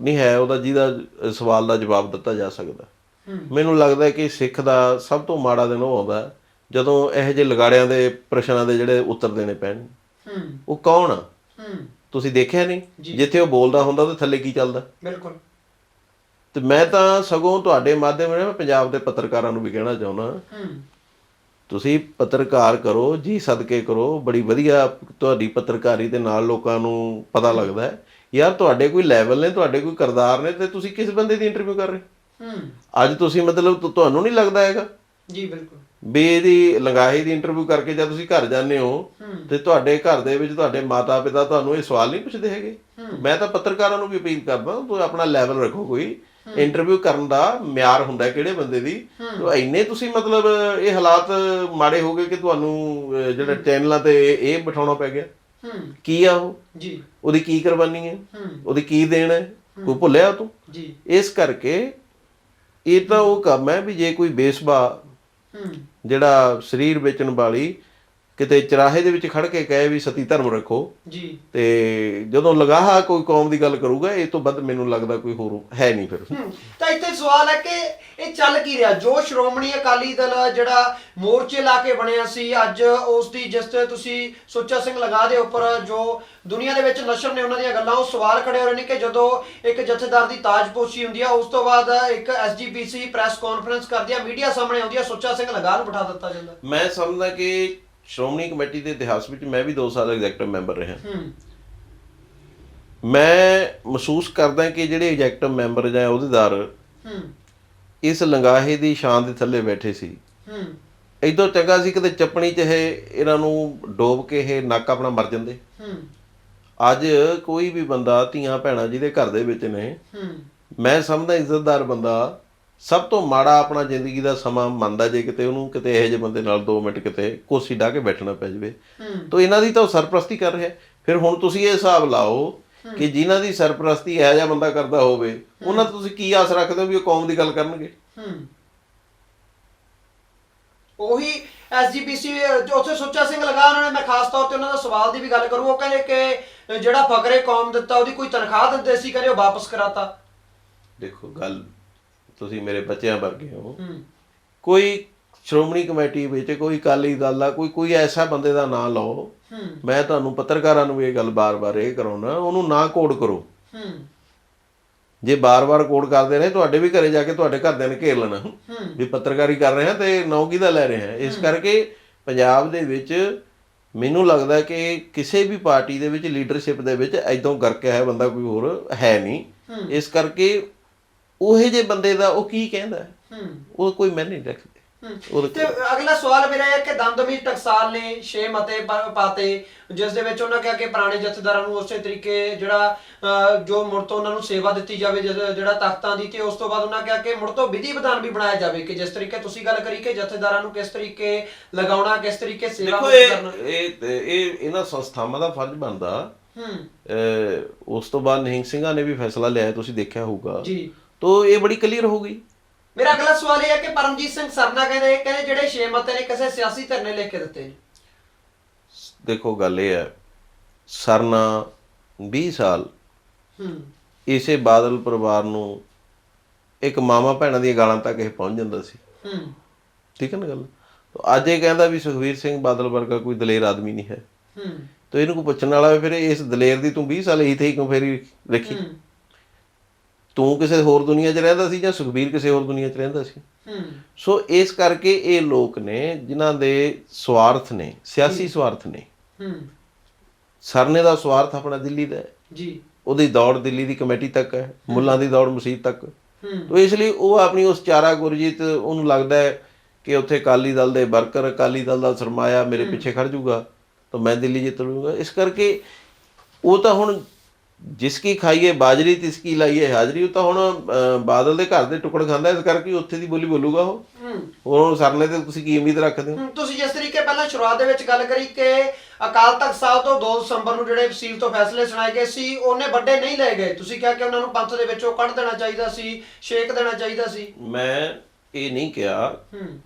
ਨਹੀਂ ਹੈ ਉਹਦਾ ਜਿਹਦਾ ਸਵਾਲ ਦਾ ਜਵਾਬ ਦਿੱਤਾ ਜਾ ਸਕਦਾ। ਮੈਨੂੰ ਲੱਗਦਾ ਹੈ ਕਿ ਸਿੱਖ ਦਾ ਸਭ ਤੋਂ ਮਾੜਾ ਦਿਨ ਉਹ ਆਉਂਦਾ ਜਦੋਂ ਇਹੋ ਜਿਹੇ ਲਗਾੜਿਆਂ ਦੇ ਪ੍ਰਸ਼ਨਾਂ ਦੇ ਜਿਹੜੇ ਉੱਤਰ ਦੇਣੇ ਪੈਣ। ਹੂੰ। ਉਹ ਕੌਣ ਆ? ਹੂੰ। ਤੁਸੀਂ ਦੇਖਿਆ ਨਹੀਂ। ਜਿੱਥੇ ਉਹ ਬੋਲਦਾ ਹੁੰਦਾ ਉਹਦੇ ਥੱਲੇ ਕੀ ਚੱਲਦਾ? ਬਿਲਕੁਲ। ਤੇ ਮੈਂ ਤਾਂ ਸਗੋਂ ਤੁਹਾਡੇ ਮਾਧਿਅਮ ਨਾਲ ਪੰਜਾਬ ਦੇ ਪੱਤਰਕਾਰਾਂ ਨੂੰ ਵੀ ਕਹਿਣਾ ਚਾਹੁੰਦਾ। ਤੁਸੀਂ ਪੱਤਰਕਾਰ ਕਰੋ ਜੀ ਸਦਕੇ ਕਰੋ ਬੜੀ ਵਧੀਆ ਤੁਹਾਡੀ ਪੱਤਰਕਾਰੀ ਦੇ ਨਾਲ ਲੋਕਾਂ ਨੂੰ ਪਤਾ ਲੱਗਦਾ ਹੈ। ਯਾਰ ਤੁਹਾਡੇ ਕੋਈ ਲੈਵਲ ਨੇ ਤੁਹਾਡੇ ਕੋਈ ਕਰਦਾਰ ਨੇ ਤੇ ਤੁਸੀਂ ਕਿਸ ਬੰਦੇ ਦੀ ਇੰਟਰਵਿਊ ਕਰ ਰਹੇ ਹੂੰ? ਅੱਜ ਤੁਸੀਂ ਮਤਲਬ ਤੁਹਾਨੂੰ ਨਹੀਂ ਲੱਗਦਾ ਹੈਗਾ? ਜੀ ਬਿਲਕੁਲ। ਵੀ ਇਹਦੀ ਲੰਗਾਹੀ ਦੀ ਇੰਟਰਵਿਊ ਕਰਕੇ ਜਦ ਤੁਸੀਂ ਘਰ ਜਾਂਦੇ ਹੋ ਤੇ ਤੁਹਾਡੇ ਘਰ ਦੇ ਵਿੱਚ ਤੁਹਾਡੇ ਮਾਤਾ ਪਿਤਾ ਤੁਹਾਨੂੰ ਇਹ ਸਵਾਲ ਨਹੀਂ ਪੁੱਛਦੇ ਹੈਗੇ। ਮੈਂ ਤਾਂ ਪੱਤਰਕਾਰਾਂ ਨੂੰ ਵੀ ਅਪੀਲ ਕਰਦਾ ਤੁਸੀਂ ਆਪਣਾ ਲੈਵਲ ਰੱਖੋ ਕੋਈ। ਇੰਟਰਵਿਊ ਕਰਨ ਦਾ ਮਿਆਰ ਹੁੰਦਾ ਕਿਹੜੇ ਬੰਦੇ ਦੀ। ਤੋ ਇੰਨੇ ਤੁਸੀਂ ਮਤਲਬ ਇਹ ਹਾਲਾਤ ਮਾੜੇ ਹੋ ਗਏ ਕਿ ਤੁਹਾਨੂੰ ਜਿਹੜਾ ਚੈਨਲਾਂ ਤੇ ਇਹ ਬਿਠਾਉਣਾ ਪੈ ਗਿਆ। ਕੀ ਆ ਉਹ? ਜੀ। ਉਹਦੀ ਕੀ ਕੁਰਬਾਨੀ ਹੈ? ਉਹਦੀ ਕੀ ਦੇਣ ਹੈ। ਕੋਈ ਭੁੱਲਿਆ ਤੂੰ? ਜੀ। ਇਸ ਕਰਕੇ ਇਹ ਤਾਂ ਉਹ ਕੰਮ ਹੈ ਵੀ ਜੇ ਕੋਈ ਬੇਸਬਾ ਹੂੰ। ਜਿਹੜਾ ਸਰੀਰ ਵੇਚਣ ਵਾਲੀ ਕਿਤੇ ਚਰਾਹੇ ਦੇ ਵਿੱਚ ਖੜ ਕੇ ਕਹੇ ਵੀ ਸਤੀ ਧਰਮ ਰੱਖੋ। ਜੀ। ਤੇ ਜਦੋਂ ਲਗਾਹਾ ਕੋਈ ਕੌਮ ਦੀ ਗੱਲ ਕਰੂਗਾ ਇਹ ਤੋਂ ਵੱਧ ਮੈਨੂੰ ਲੱਗਦਾ ਕੋਈ ਹੋਰ ਹੈ ਨਹੀਂ ਫਿਰ। ਤਾਂ ਇੱਥੇ ਸਵਾਲ ਹੈ ਕਿ ਇਹ ਚੱਲ ਕੀ ਰਿਹਾ? ਜੋ ਸ਼੍ਰੋਮਣੀ ਅਕਾਲੀ ਦਲ ਜਿਹੜਾ ਮੋਰਚੇ ਲਾ ਕੇ ਬਣਿਆ ਸੀ ਅੱਜ ਉਸ ਦੀ ਜਿਸ ਤੇ ਤੁਸੀਂ ਸੁੱਚਾ ਸਿੰਘ ਲਗਾ ਦੇ ਉੱਪਰ ਜੋ ਦੁਨੀਆ ਦੇ ਵਿੱਚ ਨਸ਼ਰ ਨੇ ਉਹਨਾਂ ਦੀਆਂ ਗੱਲਾਂ ਉਹ ਸਵਾਲ ਖੜੇ ਹੋ ਰਹੇ ਨੇ ਕਿ ਜਦੋਂ ਇੱਕ ਜਥੇਦਾਰ ਦੀ ਤਾਜਪੋਸ਼ੀ ਹੁੰਦੀ ਆ ਉਸ ਤੋਂ ਬਾਅਦ ਇੱਕ ਐਸਜੀਪੀਸੀ ਪ੍ਰੈਸ ਕਾਨਫਰੰਸ ਕਰਦੀ ਆ ਮੀਡੀਆ ਸਾਹਮਣੇ ਆਉਂਦੀ ਆ ਸੁੱਚਾ ਸਿੰਘ ਲਗਾ ਨੂੰ ਬਿਠਾ ਦਿੱਤਾ ਜਾਂਦਾ। ਮੈਂ ਸਮਝਦਾ ਕਿ ਸ਼੍ਰੋਮਣੀ ਕਮੇਟੀ ਦੇ ਇਤਿਹਾਸ ਵਿੱਚ ਮੈਂ ਵੀ 2 ਸਾਲ ਐਗਜ਼ੈਕਟਿਵ ਮੈਂਬਰ ਰਿਹਾ। ਮੈਂ ਮਹਿਸੂਸ ਕਰਦਾ ਕਿ ਜਿਹੜੇ ਐਗਜ਼ੈਕਟਿਵ ਮੈਂਬਰ ਜਾਂ ਅਹੁਦੇਦਾਰ ਹੂੰ। ਇਸ ਲੰਗਾਹੇ ਦੀ ਸ਼ਾਨ ਦੇ ਥੱਲੇ ਬੈਠੇ ਸੀ। ਹੂੰ। ਇਦੋਂ ਚੰਗਾ ਸੀ ਕਿਤੇ ਚੱਪਣੀ 'ਚ ਇਹ ਇਹਨਾਂ ਨੂੰ ਡੋਬ ਕੇ ਇਹ ਨੱਕ ਆਪਣਾ ਮਰ ਜਾਂਦੇ। ਹੂੰ। ਅੱਜ ਕੋਈ ਵੀ ਬੰਦਾ ਧੀਆਂ ਭੈਣਾਂ ਜਿਹਦੇ ਘਰ ਦੇ ਵਿੱਚ ਨੇ ਹੂੰ। ਮੈਂ ਸਮਝਦਾ ਇੱਜ਼ਤਦਾਰ ਬੰਦਾ ਸਭ ਤੋਂ ਮਾੜਾ ਆਪਣਾ ਜ਼ਿੰਦਗੀ ਦਾ ਸਮਾਂ ਮੰਨਦਾ ਜੇ ਕਿਤੇ ਉਹਨੂੰ ਕਿਤੇ ਇਹੋ ਜਿਹੇ ਬੰਦੇ ਨਾਲ 2 ਮਿੰਟ ਕਿਤੇ ਕੁਰਸੀ ਢਾ ਕੇ ਬੈਠਣਾ ਪੈ ਜਾਵੇ। ਤੋ ਇਹਨਾਂ ਦੀ ਤਾਂ ਸਰਪ੍ਰਸਤੀ ਕਰ ਰਿਹਾ। ਫਿਰ ਹੁਣ ਤੁਸੀਂ ਇਹ ਹਿਸਾਬ ਲਾਓ ਕਿ ਜਿਨ੍ਹਾਂ ਦੀ ਸਰਪ੍ਰਸਤੀ ਇਹੋ ਜਿਹਾ ਬੰਦਾ ਕਰਦਾ ਹੋਵੇ ਉਹਨਾਂ ਤੋਂ ਤੁਸੀਂ ਕੀ ਆਸ ਰੱਖਦੇ ਹੋ ਵੀ ਉਹ ਕੌਮ ਦੀ ਗੱਲ ਕਰਨਗੇ? ਹੂੰ। ਉਹੀ ਐਸਜੀਪੀਸੀ ਜੋ ਉੱਥੇ ਸੁੱਚਾ ਸਿੰਘ ਲਗਾ ਉਹਨਾਂ ਨੇ ਮੈਂ ਖਾਸ ਤੌਰ ਤੇ ਉਹਨਾਂ ਦਾ ਸਵਾਲ ਦੀ ਵੀ ਗੱਲ ਕਰੂੰ ਉਹ ਕਹਿੰਦੇ ਕਿ ਜਿਹੜਾ ਫਕਰੇ ਕੌਮ ਦਿੱਤਾ ਉਹਦੀ ਕੋਈ ਤਨਖਾਹ ਦਿੰਦੇ ਸੀ ਕਹਿੰਦੇ ਉਹ ਵਾਪਸ ਕਰਾਤਾ। ਦੇਖੋ ਗੱਲ ਤੁਸੀਂ ਮੇਰੇ ਬੱਚਿਆਂ ਵਰਗੇ ਹੋ। ਹੂੰ। ਕੋਈ ਸ਼੍ਰੋਮਣੀ ਕਮੇਟੀ ਵਿੱਚ ਕੋਈ ਅਕਾਲੀ ਦਲ ਦਾ ਕੋਈ ਕੋਈ ਐਸਾ ਬੰਦੇ ਦਾ ਨਾਂ ਲਓ ਹੂੰ ਮੈਂ ਤੁਹਾਨੂੰ ਪੱਤਰਕਾਰਾਂ ਨੂੰ ਇਹ ਗੱਲ ਬਾਰ-ਬਾਰ ਇਹ ਕਰਾਉਣਾ ਉਹਨੂੰ ਨਾ ਕੋਡ ਕਰੋ। ਹੂੰ ਜੇ ਬਾਰ-ਬਾਰ ਕੋਡ ਕਰਦੇ ਰਹੇ ਤੁਹਾਡੇ ਵੀ ਘਰੇ ਜਾ ਕੇ ਤੁਹਾਡੇ ਘਰਦਿਆਂ ਨੇ ਘੇਰ ਲੈਣਾ। ਵੀ ਪੱਤਰਕਾਰੀ ਕਰ ਰਹੇ ਹਾਂ ਤੇ ਨੌਕਰੀ ਦਾ ਲੈ ਰਹੇ ਹਾਂ। ਇਸ ਕਰਕੇ ਪੰਜਾਬ ਦੇ ਵਿੱਚ ਮੈਨੂੰ ਲੱਗਦਾ ਕਿ ਕਿਸੇ ਵੀ ਪਾਰਟੀ ਦੇ ਵਿੱਚ ਲੀਡਰਸ਼ਿਪ ਦੇ ਵਿੱਚ ਐਦੋਂ ਕਰਕੇ ਹੈ ਬੰਦਾ ਕੋਈ ਹੋਰ ਹੈ ਨਹੀਂ। ਇਸ ਕਰਕੇ ਉਹੇ ਜੇ ਬੰਦੇ ਦਾ ਉਹ ਕੀ ਕਹਿੰਦਾ? ਉਹ ਕੋਈ ਮੈਂ ਨਹੀਂ ਰੱਖਦੇ। ਤੇ ਅਗਲਾ ਸਵਾਲ ਮੇਰਾ ਇਹ ਹੈ ਕਿ ਦਮਦਮੀ ਟਕਸਾਲ ਨੇ 6 ਮਤੇ ਪਾ- ਪਾਤੇ ਜਿਸ ਦੇ ਵਿੱਚ ਉਹਨਾਂ ਕਿਹਾ ਕਿ ਪੁਰਾਣੇ ਜਥੇਦਾਰਾਂ ਨੂੰ ਉਸੇ ਤਰੀਕੇ ਜਿਹੜਾ ਜੋ ਮੁੜ ਤੋਂ ਉਹਨਾਂ ਨੂੰ ਸੇਵਾ ਦਿੱਤੀ ਜਾਵੇ ਜਿਹੜਾ ਤਖਤਾਂ ਦੀ ਤੇ ਉਸ ਤੋਂ ਬਾਅਦ ਉਹਨਾਂ ਕਿਹਾ ਕਿ ਮੁੜ ਤੋਂ ਵਿਧੀ ਵਿਧਾਨ ਵੀ ਬਣਾਇਆ ਜਾਵੇ ਕਿ ਜਿਸ ਤਰੀਕੇ ਤੁਸੀਂ ਗੱਲ ਕਰੀ ਕਿ ਜਥੇਦਾਰਾਂ ਨੂੰ ਕਿਸ ਤਰੀਕੇ ਲਗਾਉਣਾ ਕਿਸ ਤਰੀਕੇ ਸੇਵਾ ਦੇਖੋ ਮੁਕਤ ਇਹ ਕਰਨਾ। ਇਹ ਇਹ ਇਹਨਾਂ ਸੰਸਥਾਵਾਂ ਦਾ ਫਰਜ਼ ਬਣਦਾ। ਹੂੰ। ਅਹ ਉਸ ਤੋਂ ਬਾਅਦ ਨਿਹੰਗ ਸਿੰਘਾਂ ਨੇ ਵੀ ਫੈਸਲਾ ਲਿਆ ਹੈ, ਤੁਸੀਂ ਦੇਖਿਆ ਹੋਊਗਾ। ਜੀ। ਤੋ ਇਹ ਬੜੀ ਕਲੀਅਰ ਹੋ ਗਈ ਮੇਰਾ ਅਗਲਾ ਸਵਾਲ ਇਹ ਹੈ ਕਿ ਪਰਮਜੀਤ ਸਿੰਘ ਸਰਨਾ ਕਹਿੰਦੇ ਕਹਿੰਦੇ ਜਿਹੜੇ 6 ਮਤੇ ਨੇ ਕਿਸੇ ਸਿਆਸੀ ਧਿਰ ਨੇ ਲਿਖ ਕੇ ਦਿੱਤੇ ਨੇ। ਦੇਖੋ ਗੱਲ ਇਹ ਹੈ ਸਰਨਾ 20 ਸਾਲ ਹੂੰ। ਇਸੇ ਬਾਦਲ ਪਰਿਵਾਰ ਨੂੰ ਇੱਕ ਮਾਮਾ ਭੈਣਾਂ ਦੀਆਂ ਗਾਲਾਂ ਤੱਕ ਇਹ ਪਹੁੰਚ ਜਾਂਦਾ ਸੀ। ਹੂੰ। ਠੀਕ ਹੈ ਨਾ ਗੱਲ? ਤੋ ਅੱਜ ਇਹ ਕਹਿੰਦਾ ਵੀ ਸੁਖਵੀਰ ਸਿੰਘ ਬਾਦਲ ਵਰਗਾ ਕੋਈ ਦਲੇਰ ਆਦਮੀ ਨਹੀਂ ਹੈ। ਹੂੰ। ਤੋ ਇਹਨੂੰ ਕੋਈ ਪੁੱਛਣ ਵਾਲਾ ਫਿਰ ਇਸ ਦਲੇਰ ਦੀ ਤੂੰ 20 ਸਾਲ ਇਹੀ ਤੇ ਕਿਉਂ ਫੇਰੀ ਰੱਖੀ? ਹੂੰ। ਤੂੰ ਕਿਸੇ ਹੋਰ ਦੁਨੀਆ 'ਚ ਰਹਿੰਦਾ ਸੀ ਜਾਂ ਸੁਖਬੀਰ ਕਿਸੇ ਹੋਰ ਦੁਨੀਆ 'ਚ ਰਹਿੰਦਾ ਸੀ? ਹੂੰ। ਸੋ ਇਸ ਕਰਕੇ ਇਹ ਲੋਕ ਨੇ ਜਿਨ੍ਹਾਂ ਦੇ ਸਵਾਰਥ ਨੇ ਸਿਆਸੀ ਸਵਾਰਥ ਨੇ ਹੂੰ। ਸਰਨੇ ਦਾ ਸਵਾਰਥ ਆਪਣਾ ਦਿੱਲੀ ਦਾ ਹੈ। ਜੀ। ਉਹਦੀ ਦੌੜ ਦਿੱਲੀ ਦੀ ਕਮੇਟੀ ਤੱਕ ਹੈ ਮੁੱਲਾਂ ਦੀ ਦੌੜ ਮਸਜਿਦ ਤੱਕ। ਹੂੰ। ਤੋ ਇਸ ਲਈ ਉਹ ਆਪਣੀ ਉਸ ਚਾਰਾ ਗੁਰਜੀਤ ਉਹਨੂੰ ਲੱਗਦਾ ਹੈ ਕਿ ਉੱਥੇ ਅਕਾਲੀ ਦਲ ਦੇ ਵਰਕਰ ਅਕਾਲੀ ਦਲ ਦਾ ਸਰਮਾਇਆ ਮੇਰੇ ਪਿੱਛੇ ਖੜ ਜਾਊਗਾ ਤਾਂ ਮੈਂ ਦਿੱਲੀ ਜਿੱਤ ਲੂੰਗਾ ਇਸ ਕਰਕੇ ਉਹ ਤਾਂ ਹੁਣ ਜਿਸ ਕੀ ਖਾਈਏ ਬਾਜਰੀ ਤਿਸ ਕੀ ਲਾਈਏ ਹਾਜ਼ਰੀ ਉਹ ਤਾਂ ਹੁਣ ਬਾਦਲ ਦੇ ਘਰ ਦੇ ਟੁਕੜ ਖਾਂਦਾ ਇਸ ਕਰਕੇ ਉੱਥੇ ਦੀ ਬੋਲੀ ਬੋਲੂਗਾ ਉਹ। ਹੂੰ। ਹੁਣ ਸਰਨੇ ਤੇ ਤੁਸੀਂ ਕੀ ਉਮੀਦ ਰੱਖਦੇ ਹੋ? ਤੁਸੀਂ ਜਿਸ ਤਰੀਕੇ ਪਹਿਲਾਂ ਸ਼ੁਰੂਆਤ ਦੇ ਵਿੱਚ ਗੱਲ ਕਰੀ ਕਿ ਅਕਾਲ ਤਖਤ ਸਾਹਿਬ ਤੋਂ 2 ਦਸੰਬਰ ਨੂੰ ਜਿਹੜੇ ਵਸੀਲ ਤੋਂ ਫੈਸਲੇ ਸੁਣਾਏ ਗਏ ਸੀ ਉਹਨੇ ਵੱਡੇ ਨਹੀਂ ਲਏ ਗਏ। ਤੁਸੀਂ ਕਿਹਾ ਕਿ ਉਹਨਾਂ ਨੂੰ ਪੰਥ ਦੇ ਵਿੱਚੋਂ ਕੱਢ ਦੇਣਾ ਚਾਹੀਦਾ ਸੀ ਛੇਕ ਦੇਣਾ ਚਾਹੀਦਾ ਸੀ। ਮੈਂ ਇਹ ਨਹੀਂ ਕਿਹਾ।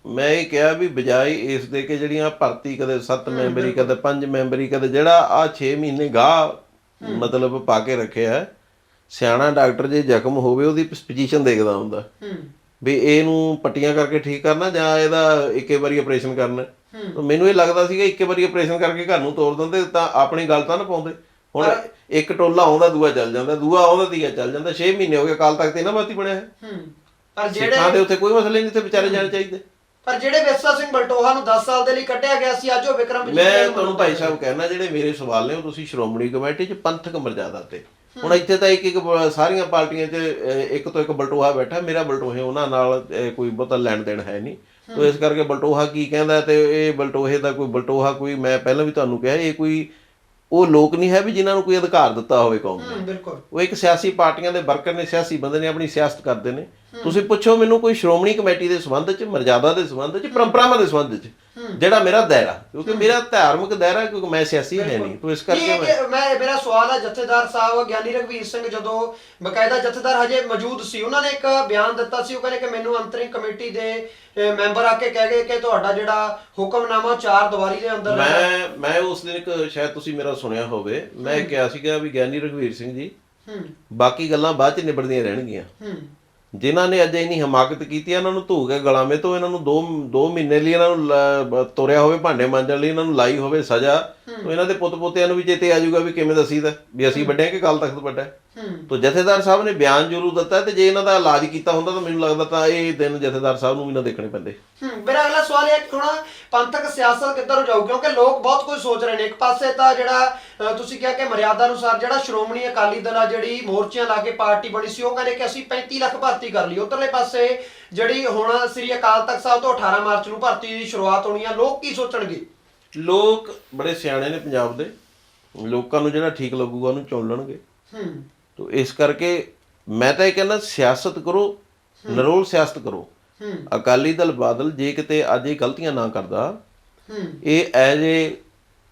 ਮੈਂ ਇਹ ਕਿਹਾ ਵੀ ਬਜਾਏ ਇਸ ਦੇ ਕਿ ਜਿਹੜੀਆਂ ਭਰਤੀ ਕਦੇ 7 ਮੈਂਬਰੀ ਕਦੇ 5 ਮੈਂਬਰੀ ਕਦੇ ਜਿਹੜਾ ਆ 6 ਮਹੀਨੇ ਗਾਹ ਮਤਲਬ ਪਾ ਕੇ ਰੱਖਿਆ ਸਿਆਣਾ ਡਾਕਟਰ ਜੇ ਜ਼ਖਮ ਹੋਵੇ ਉਹਦੀ ਪੋਜੀਸ਼ਨ ਦੇਖਦਾ ਹੁੰਦਾ। ਹੂੰ। ਵੀ ਇਹਨੂੰ ਪੱਟੀਆਂ ਕਰਕੇ ਠੀਕ ਕਰਨਾ ਜਾਂ ਇਹਦਾ ਇੱਕੇ ਵਾਰੀ ਆਪਰੇਸ਼ਨ ਕਰਨਾ ਮੈਨੂੰ ਇਹ ਲੱਗਦਾ ਸੀਗਾ ਇੱਕੇ ਵਾਰੀ ਆਪਰੇਸ਼ਨ ਕਰਕੇ ਘਰ ਨੂੰ ਤੋੜ ਦਿੰਦੇ ਤਾਂ ਆਪਣੀ ਗੱਲ ਤਾਂ ਨਾ ਪਾਉਂਦੇ। ਹੁਣ ਇੱਕ ਟੋਲਾ ਆਉਂਦਾ ਦੂਆ ਚੱਲ ਜਾਂਦਾ ਦੂਆ ਆਉਂਦਾ ਤੀਆ ਚੱਲ ਜਾਂਦਾ 6 ਮਹੀਨੇ ਹੋ ਗਏ ਕਾਲ ਤੱਕ ਤੇ ਇਹਨਾਂ ਬਾਤੀ ਬਣਿਆ ਹੈ। ਪਰ ਸਿੱਖਾਂ ਜਿਹੜੇ ਦੇ ਉੱਥੇ ਕੋਈ ਮਸਲੇ ਨਹੀਂ ਤੇ ਵਿਚਾਰੇ ਜਾਣੇ ਚਾਹੀਦੇ। ਪਰ ਜਿਹੜੇ ਵਿਰਸਾ ਸਿੰਘ ਬਲਟੋਹਾ ਨੂੰ 10 ਸਾਲ ਦੇ ਲਈ ਕੱਢਿਆ ਗਿਆ ਸੀ ਅੱਜ ਉਹ ਵਿਕਰਮ ਮੈਂ ਤੁਹਾਨੂੰ ਭਾਈ ਸਾਹਿਬ ਕਹਿਣਾ ਜਿਹੜੇ ਮੇਰੇ ਸਵਾਲ ਨੇ ਉਹ ਤੁਸੀਂ ਸ਼੍ਰੋਮਣੀ ਕਮੇਟੀ 'ਚ ਪੰਥਕ ਮਰਜ਼ਾਦਾ ਤੇ। ਹੁਣ ਇੱਥੇ ਤਾਂ ਇੱਕ ਇੱਕ ਸਾਰੀਆਂ ਪਾਰਟੀਆਂ 'ਚ ਇੱਕ ਤੋਂ ਇੱਕ ਬਲਟੋਹਾ ਬੈਠਾ ਮੇਰਾ ਬਲਟੋਹੇ ਉਹਨਾਂ ਨਾਲ ਕੋਈ ਬਹੁਤਾ ਲੈਣ ਦੇਣ ਹੈ ਨਹੀਂ। ਤੋ ਇਸ ਕਰਕੇ ਬਲਟੋਹਾ ਕੀ ਕਹਿੰਦਾ ਤੇ ਇਹ ਬਲਟੋਹੇ ਦਾ ਕੋਈ ਬਲਟੋਹਾ ਕੋਈ ਮੈਂ ਪਹਿਲਾਂ ਵੀ ਤੁਹਾਨੂੰ ਕਿਹਾ ਇਹ ਕੋਈ ਉਹ ਲੋਕ ਨਹੀਂ ਹੈ ਵੀ ਜਿਨ੍ਹਾਂ ਨੂੰ ਕੋਈ ਅਧਿਕਾਰ ਦਿੱਤਾ ਹੋਵੇ ਕੌਮ ਨੇ। ਬਿਲਕੁਲ। ਉਹ ਇੱਕ ਸਿਆਸੀ ਪਾਰਟੀਆਂ ਦੇ ਵਰਕਰ ਨੇ ਸਿਆਸੀ ਬੰਦੇ ਨੇ ਆਪਣੀ ਸਿਆਸਤ ਕਰਦੇ ਨੇ। ਤੁਸੀਂ ਪੁੱਛੋ ਮੈਨੂੰ ਕੋਈ ਸ਼੍ਰੋਮਣੀ ਕਮੇਟੀ ਦੇ ਸੰਬੰਧ 'ਚ ਮਰਜ਼ਾਦਾ ਦੇ ਸੰਬੰਧ 'ਚ ਪਰੰਪਰਾਵਾਂ ਦੇ ਸੰਬੰਧ 'ਚ ਜਿਹੜਾ ਮੇਰਾ ਦਾਇਰਾ ਕਿਉਂਕਿ ਮੇਰਾ ਧਾਰਮਿਕ ਦਾਇਰਾ ਕਿਉਂਕਿ ਮੈਂ ਸਿਆਸੀ ਹੈ ਨਹੀਂ ਤੋ ਇਸ ਕਰਕੇ ਮੈਂ ਮੇਰਾ ਸਵਾਲ ਹੈ ਜਥੇਦਾਰ ਸਾਹਿਬ ਗਿਆਨੀ ਰਘਵੀਰ ਸਿੰਘ ਜਦੋਂ ਬਕਾਇਦਾ ਜਥੇਦਾਰ ਹਜੇ ਮੌਜੂਦ ਸੀ ਉਹਨਾਂ ਨੇ ਇੱਕ ਬਿਆਨ ਦਿੱਤਾ ਸੀ ਉਹ ਕਹਿੰਦੇ ਕਿ ਮੈਨੂੰ ਅੰਤਰਿੰਗ ਕਮੇਟੀ ਦੇ ਮੈਂਬਰ ਆ ਕੇ ਕਹਿ ਗਏ ਕਿ ਤੁਹਾਡਾ ਜਿਹੜਾ ਹੁਕਮਨਾਮਾ ਚਾਰ ਦੀਵਾਰੀ ਦੇ ਅੰਦਰ ਮੈਂ ਮੈਂ ਉਸ ਦਿਨ ਇੱਕ ਸ਼ਾਇਦ ਤੁਸੀਂ ਮੇਰਾ ਸੁਣਿਆ ਹੋਵੇ ਮੈਂ ਕਿਹਾ ਸੀਗਾ ਵੀ ਗਿਆਨੀ ਰਘਵੀਰ ਸਿੰਘ ਜੀ ਹੂੰ। ਬਾਕੀ ਗੱਲਾਂ ਬਾਅਦ ਚ ਨਿਬੜਦੀਆਂ ਰਹਿਣਗੀਆਂ। ਹੂੰ। ਜਿਨ੍ਹਾਂ ਨੇ ਅੱਜ ਇੰਨੀ ਹਮਾਕਤ ਕੀਤੀ ਇਹਨਾਂ ਨੂੰ ਧੂ ਕੇ ਗਲਾਵੇਂ ਤੋਂ, ਇਹਨਾਂ ਨੂੰ 2 2 ਮਹੀਨੇ ਲਈ ਇਹਨਾਂ ਨੂੰ ਲ- ਹੋਵੇ, ਭਾਂਡੇ ਮਾਂਜਣ ਲਈ, ਇਹਨਾਂ ਨੂੰ ਲਾਈ ਹੋਵੇ ਸਜ਼ਾ ਤਾਂ ਇਹਨਾਂ ਦੇ ਪੁੱਤ ਪੋਤਿਆਂ ਨੂੰ ਵੀ ਚੇਤੇ ਆ ਜਾਊਗਾ ਵੀ ਕਿਵੇਂ ਦਸੀਦਾ ਵੀ ਅਸੀਂ ਵੱਡੇ ਕਿ ਕੱਲ ਤੱਕ ਵੱਡਾ ਤੋ ਜਥੇਦਾਰ ਸਾਹਿਬ ਨੇ ਬਿਆਨ ਜ਼ਰੂਰ ਦਿੱਤਾ ਤੇ ਜੇ ਇਹਨਾਂ ਦਾ ਇਲਾਜ ਕੀਤਾ ਹੁੰਦਾ ਤਾਂ ਮੈਨੂੰ ਲੱਗਦਾ ਤਾਂ ਇਹ ਦਿਨ ਜਥੇਦਾਰ ਸਾਹਿਬ ਨੂੰ ਵੀ ਨਾ ਦੇਖਣੇ ਪੈਂਦੇ। ਹੂੰ ਮੇਰਾ ਅਗਲਾ ਸਵਾਲ ਇਹ ਹੈ ਕਿ ਹੁਣ ਪੰਥਕ ਸਿਆਸਤ ਕਿੱਧਰ ਜਾਊ? ਕਿਉਂਕਿ ਲੋਕ ਬਹੁਤ ਕੁਝ ਸੋਚ ਰਹੇ ਨੇ। ਇੱਕ ਪਾਸੇ ਤਾਂ ਜਿਹੜਾ ਤੁਸੀਂ ਕਿਹਾ ਕਿ ਮਰਿਆਦਾ ਅਨੁਸਾਰ ਜਿਹੜਾ ਸ਼੍ਰੋਮਣੀ ਅਕਾਲੀ ਦਲ ਆ ਜਿਹੜੀ ਮੋਰਚਿਆਂ ਲਾ ਕੇ ਪਾਰਟੀ ਬਣੀ ਸੀ ਉਹ ਕਹਿੰਦੇ ਕਿ ਅਸੀਂ 35 ਲੱਖ ਭਰਤੀ ਕਰ ਲਈ। ਉਧਰਲੇ ਪਾਸੇ ਜਿਹੜੀ ਹੁਣ ਸ੍ਰੀ ਅਕਾਲ ਤਖਤ ਸਾਹਿਬ ਤੋਂ 18 ਮਾਰਚ ਨੂੰ ਭਰਤੀ ਦੀ ਸ਼ੁਰੂਆਤ ਹੋਣੀ ਆ ਲੋਕ ਕੀ ਸੋਚਣਗੇ? ਲੋਕ ਬੜੇ ਸਿਆਣੇ ਨੇ ਪੰਜਾਬ ਦੇ। ਲੋਕਾਂ ਨੂੰ ਜਿਹੜਾ ਠੀਕ ਲੱਗੂਗਾ ਉਹਨੂੰ ਚੁਣ ਲੈਣਗੇ ਹੂੰ। ਤੋ ਇਸ ਕਰਕੇ ਮੈਂ ਤਾਂ ਇਹ ਕਹਿੰਦਾ ਸਿਆਸਤ ਕਰੋ ਨਰੋਲ ਸਿਆਸਤ ਕਰੋ। ਹੂੰ। ਅਕਾਲੀ ਦਲ ਬਾਦਲ ਜੇ ਕਿਤੇ ਅੱਜ ਇਹ ਗਲਤੀਆਂ ਨਾ ਕਰਦਾ ਹੂੰ। ਇਹ ਐਜ਼ ਏ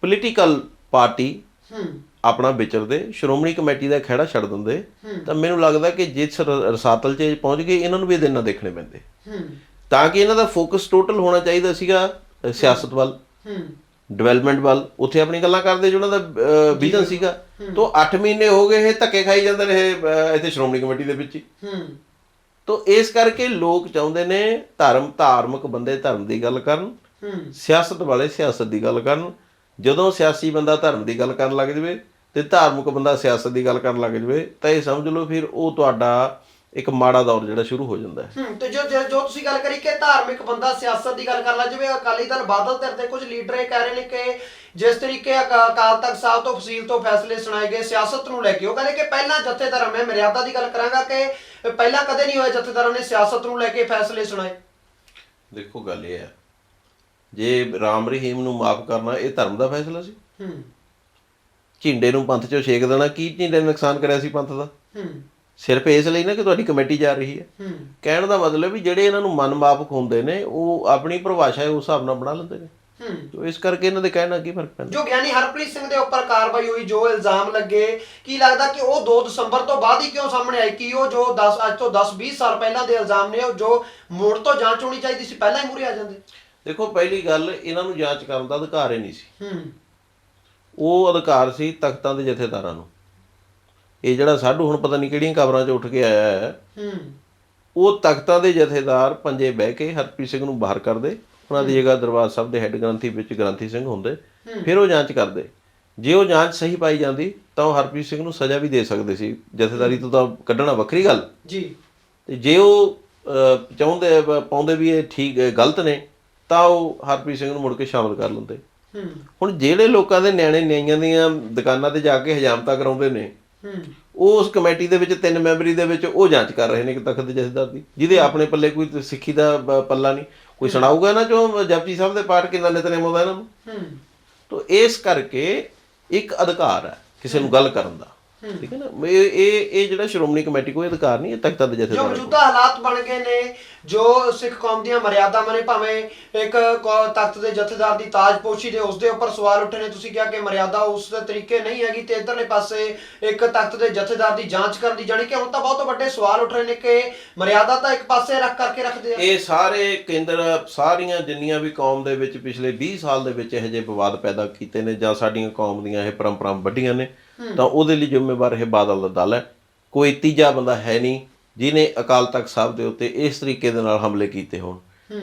ਪੋਲੀਟੀਕਲ ਪਾਰਟੀ ਹੂੰ। ਆਪਣਾ ਵਿਚਰਦੇ ਸ਼੍ਰੋਮਣੀ ਕਮੇਟੀ ਦਾ ਖਹਿੜਾ ਛੱਡ ਦਿੰਦੇ ਤਾਂ ਮੈਨੂੰ ਲੱਗਦਾ ਕਿ ਜਿਸ ਰਸਾਤਲ 'ਚ ਪਹੁੰਚ ਗਏ ਇਹਨਾਂ ਨੂੰ ਵੀ ਇਹ ਦਿਨ ਨਾ ਦੇਖਣੇ ਪੈਂਦੇ। ਹੂੰ। ਤਾਂ ਕਿ ਇਹਨਾਂ ਦਾ ਫੋਕਸ ਟੋਟਲ ਹੋਣਾ ਚਾਹੀਦਾ ਸੀਗਾ ਸਿਆਸਤ ਵੱਲ। ਹੂੰ। ਡਿਵੈਲਪਮੈਂਟ ਵੱਲ ਉੱਥੇ ਆਪਣੀ ਗੱਲਾਂ ਕਰਦੇ ਜੋ ਉਹਨਾਂ ਦਾ ਵਿਜ਼ਨ ਸੀਗਾ। ਤੋਂ 8 ਮਹੀਨੇ ਹੋ ਗਏ ਇਹ ਧੱਕੇ ਖਾਈ ਜਾਂਦੇ ਰਹੇ ਇੱਥੇ ਸ਼੍ਰੋਮਣੀ ਕਮੇਟੀ ਦੇ ਵਿੱਚ ਹੀ। ਤੋਂ ਇਸ ਕਰਕੇ ਲੋਕ ਚਾਹੁੰਦੇ ਨੇ ਧਰਮ ਧਾਰਮਿਕ ਬੰਦੇ ਧਰਮ ਦੀ ਗੱਲ ਕਰਨ ਸਿਆਸਤ ਵਾਲੇ ਸਿਆਸਤ ਦੀ ਗੱਲ ਕਰਨ। ਜਦੋਂ ਸਿਆਸੀ ਬੰਦਾ ਧਰਮ ਦੀ ਗੱਲ ਕਰਨ ਲੱਗ ਜਵੇ ਤੇ ਧਾਰਮਿਕ ਬੰਦਾ ਸਿਆਸਤ ਦੀ ਗੱਲ ਕਰਨ ਲੱਗ ਜਵੇ ਤਾਂ ਇਹ ਸਮਝ ਲਓ ਫਿਰ ਉਹ ਤੁਹਾਡਾ ਇੱਕ ਮਾੜਾ ਦੌਰ ਜਿਹੜਾ ਸ਼ੁਰੂ ਹੋ ਜਾਂਦਾ ਹੈ। ਹੂੰ ਤੇ ਜੋ ਜੋ ਜੋ ਤੁਸੀਂ ਗੱਲ ਕਰੀ ਕਿ ਧਾਰਮਿਕ ਬੰਦਾ ਸਿਆਸਤ ਦੀ ਗੱਲ ਕਰ ਲਾ ਜਿਵੇਂ ਅਕਾਲੀ ਦਲ ਬਾਦਲ ਧਿਰ ਦੇ ਕੁਝ ਲੀਡਰ ਇਹ ਕਹਿ ਰਹੇ ਨੇ ਕਿ ਜਿਸ ਤਰੀਕੇ ਅਕਾ- ਅਕਾਲ ਤਖਤ ਸਾਹਿਬ ਤੋਂ ਫਸੀਲ ਤੋਂ ਫੈਸਲੇ ਸੁਣਾਏ ਗਏ ਸਿਆਸਤ ਨੂੰ ਲੈ ਕੇ ਉਹ ਕਹਿੰਦੇ ਕਿ ਪਹਿਲਾਂ ਜਥੇਦਾਰ ਮੈਂ ਮਰਿਆਦਾ ਦੀ ਗੱਲ ਕਰਾਂਗਾ ਕਿ ਪਹਿਲਾਂ ਕਦੇ ਨਹੀਂ ਹੋਇਆ ਜਥੇਦਾਰਾਂ ਨੇ ਸਿਆਸਤ ਨੂੰ ਲੈ ਕੇ ਫੈਸਲੇ ਸੁਣਾਏ। ਦੇਖੋ ਗੱਲ ਇਹ ਹੈ ਜੇ ਰਾਮ ਰਹੀਮ ਨੂੰ ਮਾਫ ਕਰਨਾ ਇਹ ਧਰਮ ਦਾ ਫੈਸਲਾ ਸੀ। ਹੂੰ। ਝਿੰਡੇ ਨੂੰ ਪੰਥ ਚੋਂ ਛੇਕ ਦੇਣਾ ਕੀ ਝਿੰਡੇ ਨੇ ਨੁਕਸਾਨ ਕਰਿਆ ਸੀ ਪੰਥ ਦਾ? ਹੂੰ। ਸਿਰਫ ਇਸ ਲਈ ਨਾ ਕਿ ਤੁਹਾਡੀ ਕਮੇਟੀ ਜਾ ਰਹੀ ਹੈ। ਕਹਿਣ ਦਾ ਮਤਲਬ ਵੀ ਜਿਹੜੇ ਇਹਨਾਂ ਨੂੰ ਮਨ ਮਾਫਕ ਹੁੰਦੇ ਨੇ ਉਹ ਆਪਣੀ ਪਰਿਭਾਸ਼ਾ ਉਸ ਹਿਸਾਬ ਨਾਲ ਬਣਾ ਲੈਂਦੇ ਨੇ। ਤੋ ਇਸ ਕਰਕੇ ਇਹਨਾਂ ਦੇ ਕਹਿਣਾ ਕੀ ਫ਼ਰਕ ਪੈਂਦਾ? ਜੋ ਗਿਆਨੀ ਹਰਪ੍ਰੀਤ ਸਿੰਘ ਦੇ ਉੱਪਰ ਕਾਰਵਾਈ ਹੋਈ ਜੋ ਇਲਜ਼ਾਮ ਲੱਗੇ ਕੀ ਲੱਗਦਾ ਕਿ ਉਹ 2 ਦਸੰਬਰ ਤੋਂ ਬਾਅਦ ਹੀ ਕਿਉਂ ਸਾਹਮਣੇ ਆਈ? ਕਿ ਉਹ ਜੋ 10 ਅੱਜ ਤੋਂ 10 20 ਸਾਲ ਪਹਿਲਾਂ ਦੇ ਇਲਜ਼ਾਮ ਨੇ ਉਹ ਜੋ ਮੋੜ ਤੋਂ ਜਾਂਚ ਹੋਣੀ ਚਾਹੀਦੀ ਸੀ ਪਹਿਲਾਂ ਹੀ ਮੂਰੇ ਆ ਜਾਂਦੇ? ਦੇਖੋ ਪਹਿਲੀ ਗੱਲ ਇਹਨਾਂ ਨੂੰ ਜਾਂਚ ਕਰਨ ਦਾ ਅਧਿਕਾਰ ਹੀ ਨਹੀਂ ਸੀ। ਹੂੰ। ਉਹ ਅਧਿਕਾਰ ਸੀ ਤਖਤਾਂ ਦੇ ਜਥੇਦਾਰਾਂ ਨੂੰ। ਇਹ ਜਿਹੜਾ ਸਾਡੂ ਹੁਣ ਪਤਾ ਨਹੀਂ ਕਿਹੜੀਆਂ ਕਬਰਾਂ 'ਚ ਉੱਠ ਕੇ ਆਇਆ ਹੈ। ਹੂੰ। ਉਹ ਤਖਤਾਂ ਦੇ ਜਥੇਦਾਰ ਪੰਜੇ ਬਹਿ ਕੇ ਹਰਪ੍ਰੀਤ ਸਿੰਘ ਨੂੰ ਬਾਹਰ ਕਰਦੇ ਉਹਨਾਂ ਦੀ ਜਗ੍ਹਾ ਦਰਬਾਰ ਸਾਹਿਬ ਦੇ ਹੈੱਡ ਗ੍ਰੰਥੀ ਵਿੱਚ ਗ੍ਰੰਥੀ ਸਿੰਘ ਹੁੰਦੇ ਫਿਰ ਉਹ ਜਾਂਚ ਕਰਦੇ। ਜੇ ਉਹ ਜਾਂਚ ਸਹੀ ਪਾਈ ਜਾਂਦੀ ਤਾਂ ਉਹ ਹਰਪ੍ਰੀਤ ਸਿੰਘ ਨੂੰ ਸਜ਼ਾ ਵੀ ਦੇ ਸਕਦੇ ਸੀ। ਜਥੇਦਾਰੀ ਤੋਂ ਤਾਂ ਕੱਢਣਾ ਵੱਖਰੀ ਗੱਲ। ਜੀ। ਤੇ ਜੇ ਉਹ ਚਾਹੁੰਦੇ ਪਾਉਂਦੇ ਵੀ ਇਹ ਠੀਕ ਗਲਤ ਨੇ ਤਾਂ ਉਹ ਹਰਪ੍ਰੀਤ ਸਿੰਘ ਨੂੰ ਮੁੜ ਕੇ ਸ਼ਾਮਲ ਕਰ ਲੈਂਦੇ। ਹੁਣ ਜਿਹੜੇ ਲੋਕਾਂ ਦੇ ਨਿਆਣੇ ਨਿਆਈਆਂ ਦੀਆਂ ਦੁਕਾਨਾਂ ਤੇ ਜਾ ਕੇ ਹਜਾਮਤਾਂ ਕਰਾਉਂਦੇ ਨੇ ਉਸ ਕਮੇਟੀ ਦੇ ਵਿੱਚ ਤਿੰਨ ਮੈਂਬਰੀ ਦੇ ਵਿੱਚ ਉਹ ਜਾਂਚ ਕਰ ਰਹੇ ਨੇ ਕਿ ਤਖਤ ਦੇ ਜਥੇਦਾਰ ਦੀ ਜਿਹਦੇ ਆਪਣੇ ਪੱਲੇ ਕੋਈ ਸਿੱਖੀ ਦਾ ਪੱਲਾ ਨਹੀਂ। ਕੋਈ ਸੁਣਾਊਗਾ ਨਾ ਜੋ ਜਪਜੀ ਸਾਹਿਬ ਦੇ ਪਾਠ ਕਿੰਨਾ ਨਿਤਨੇਮ ਆਉਂਦਾ ਇਹਨਾਂ ਨੂੰ? ਹੂੰ। ਤੋ ਇਸ ਕਰਕੇ ਇੱਕ ਅਧਿਕਾਰ ਹੈ ਕਿਸੇ ਨੂੰ ਗੱਲ ਕਰਨ ਦਾ। ਠੀਕ ਹੈ ਨਾ? ਇਹ ਇਹ ਇਹ ਜਿਹੜਾ ਸ਼੍ਰੋਮਣੀ ਕਮੇਟੀ ਕੋਈ ਅਧਿਕਾਰ ਨਹੀਂ ਇਹ ਤਖਤਾਂ ਦੇ ਜੋ ਮੌਜੂਦਾ ਹਾਲਾਤ ਬਣ ਗਏ ਨੇ ਜੋ ਸਿੱਖ ਕੌਮ ਦੀਆਂ ਮਰਿਆਦਾਵਾਂ ਨੇ ਭਾਵੇਂ ਇੱਕ ਕੌ- ਤਖਤ ਦੇ ਜਥੇਦਾਰ ਦੀ ਤਾਜਪੋਸ਼ੀ ਦੇ ਉਸ ਦੇ ਉੱਪਰ ਸਵਾਲ ਉੱਠੇ ਨੇ ਤੁਸੀਂ ਕਿਹਾ ਕਿ ਮਰਿਆਦਾ ਉਸ ਦੇ ਤਰੀਕੇ ਨਹੀਂ ਹੈਗੀ ਤੇ ਇਧਰਲੇ ਪਾਸੇ ਇੱਕ ਤਖਤ ਦੇ ਜਥੇਦਾਰ ਦੀ ਜਾਂਚ ਕਰਨ ਦੀ ਜਾਣੀ ਕਿ ਹੁਣ ਤਾਂ ਬਹੁਤ ਵੱਡੇ ਸਵਾਲ ਉੱਠ ਰਹੇ ਨੇ ਕਿ ਮਰਿਆਦਾ ਤਾਂ ਇੱਕ ਪਾਸੇ ਰੱਖ ਕਰਕੇ ਰੱਖਦੇ ਆ। ਇਹ ਸਾਰੇ ਕੇਂਦਰ ਸਾਰੀਆਂ ਜਿੰਨੀਆਂ ਵੀ ਕੌਮ ਦੇ ਵਿੱਚ ਪਿਛਲੇ 20 ਸਾਲ ਦੇ ਵਿੱਚ ਇਹੋ ਜਿਹੇ ਵਿਵਾਦ ਪੈਦਾ ਕੀਤੇ ਨੇ ਜਾਂ ਸਾਡੀਆਂ ਕੌਮ ਦੀਆਂ ਇਹ ਪਰੰਪਰਾਵਾਂ ਵੱਡੀਆਂ ਨੇ ਤਾਂ ਉਹਦੇ ਲਈ ਜ਼ਿੰਮੇਵਾਰ ਇਹ ਬਾਦਲ ਦਾ ਦਲ ਹੈ। ਕੋਈ ਤੀਜਾ ਬੰਦਾ ਹੈ ਨਹੀਂ ਜਿਨੇ ਅਕਾਲ ਤਖਤ ਸਾਹਿਬ ਦੇ ਉੱਤੇ ਇਸ ਤਰੀਕੇ ਦੇ ਨਾਲ ਹਮਲੇ ਕੀਤੇ ਹੋਣ।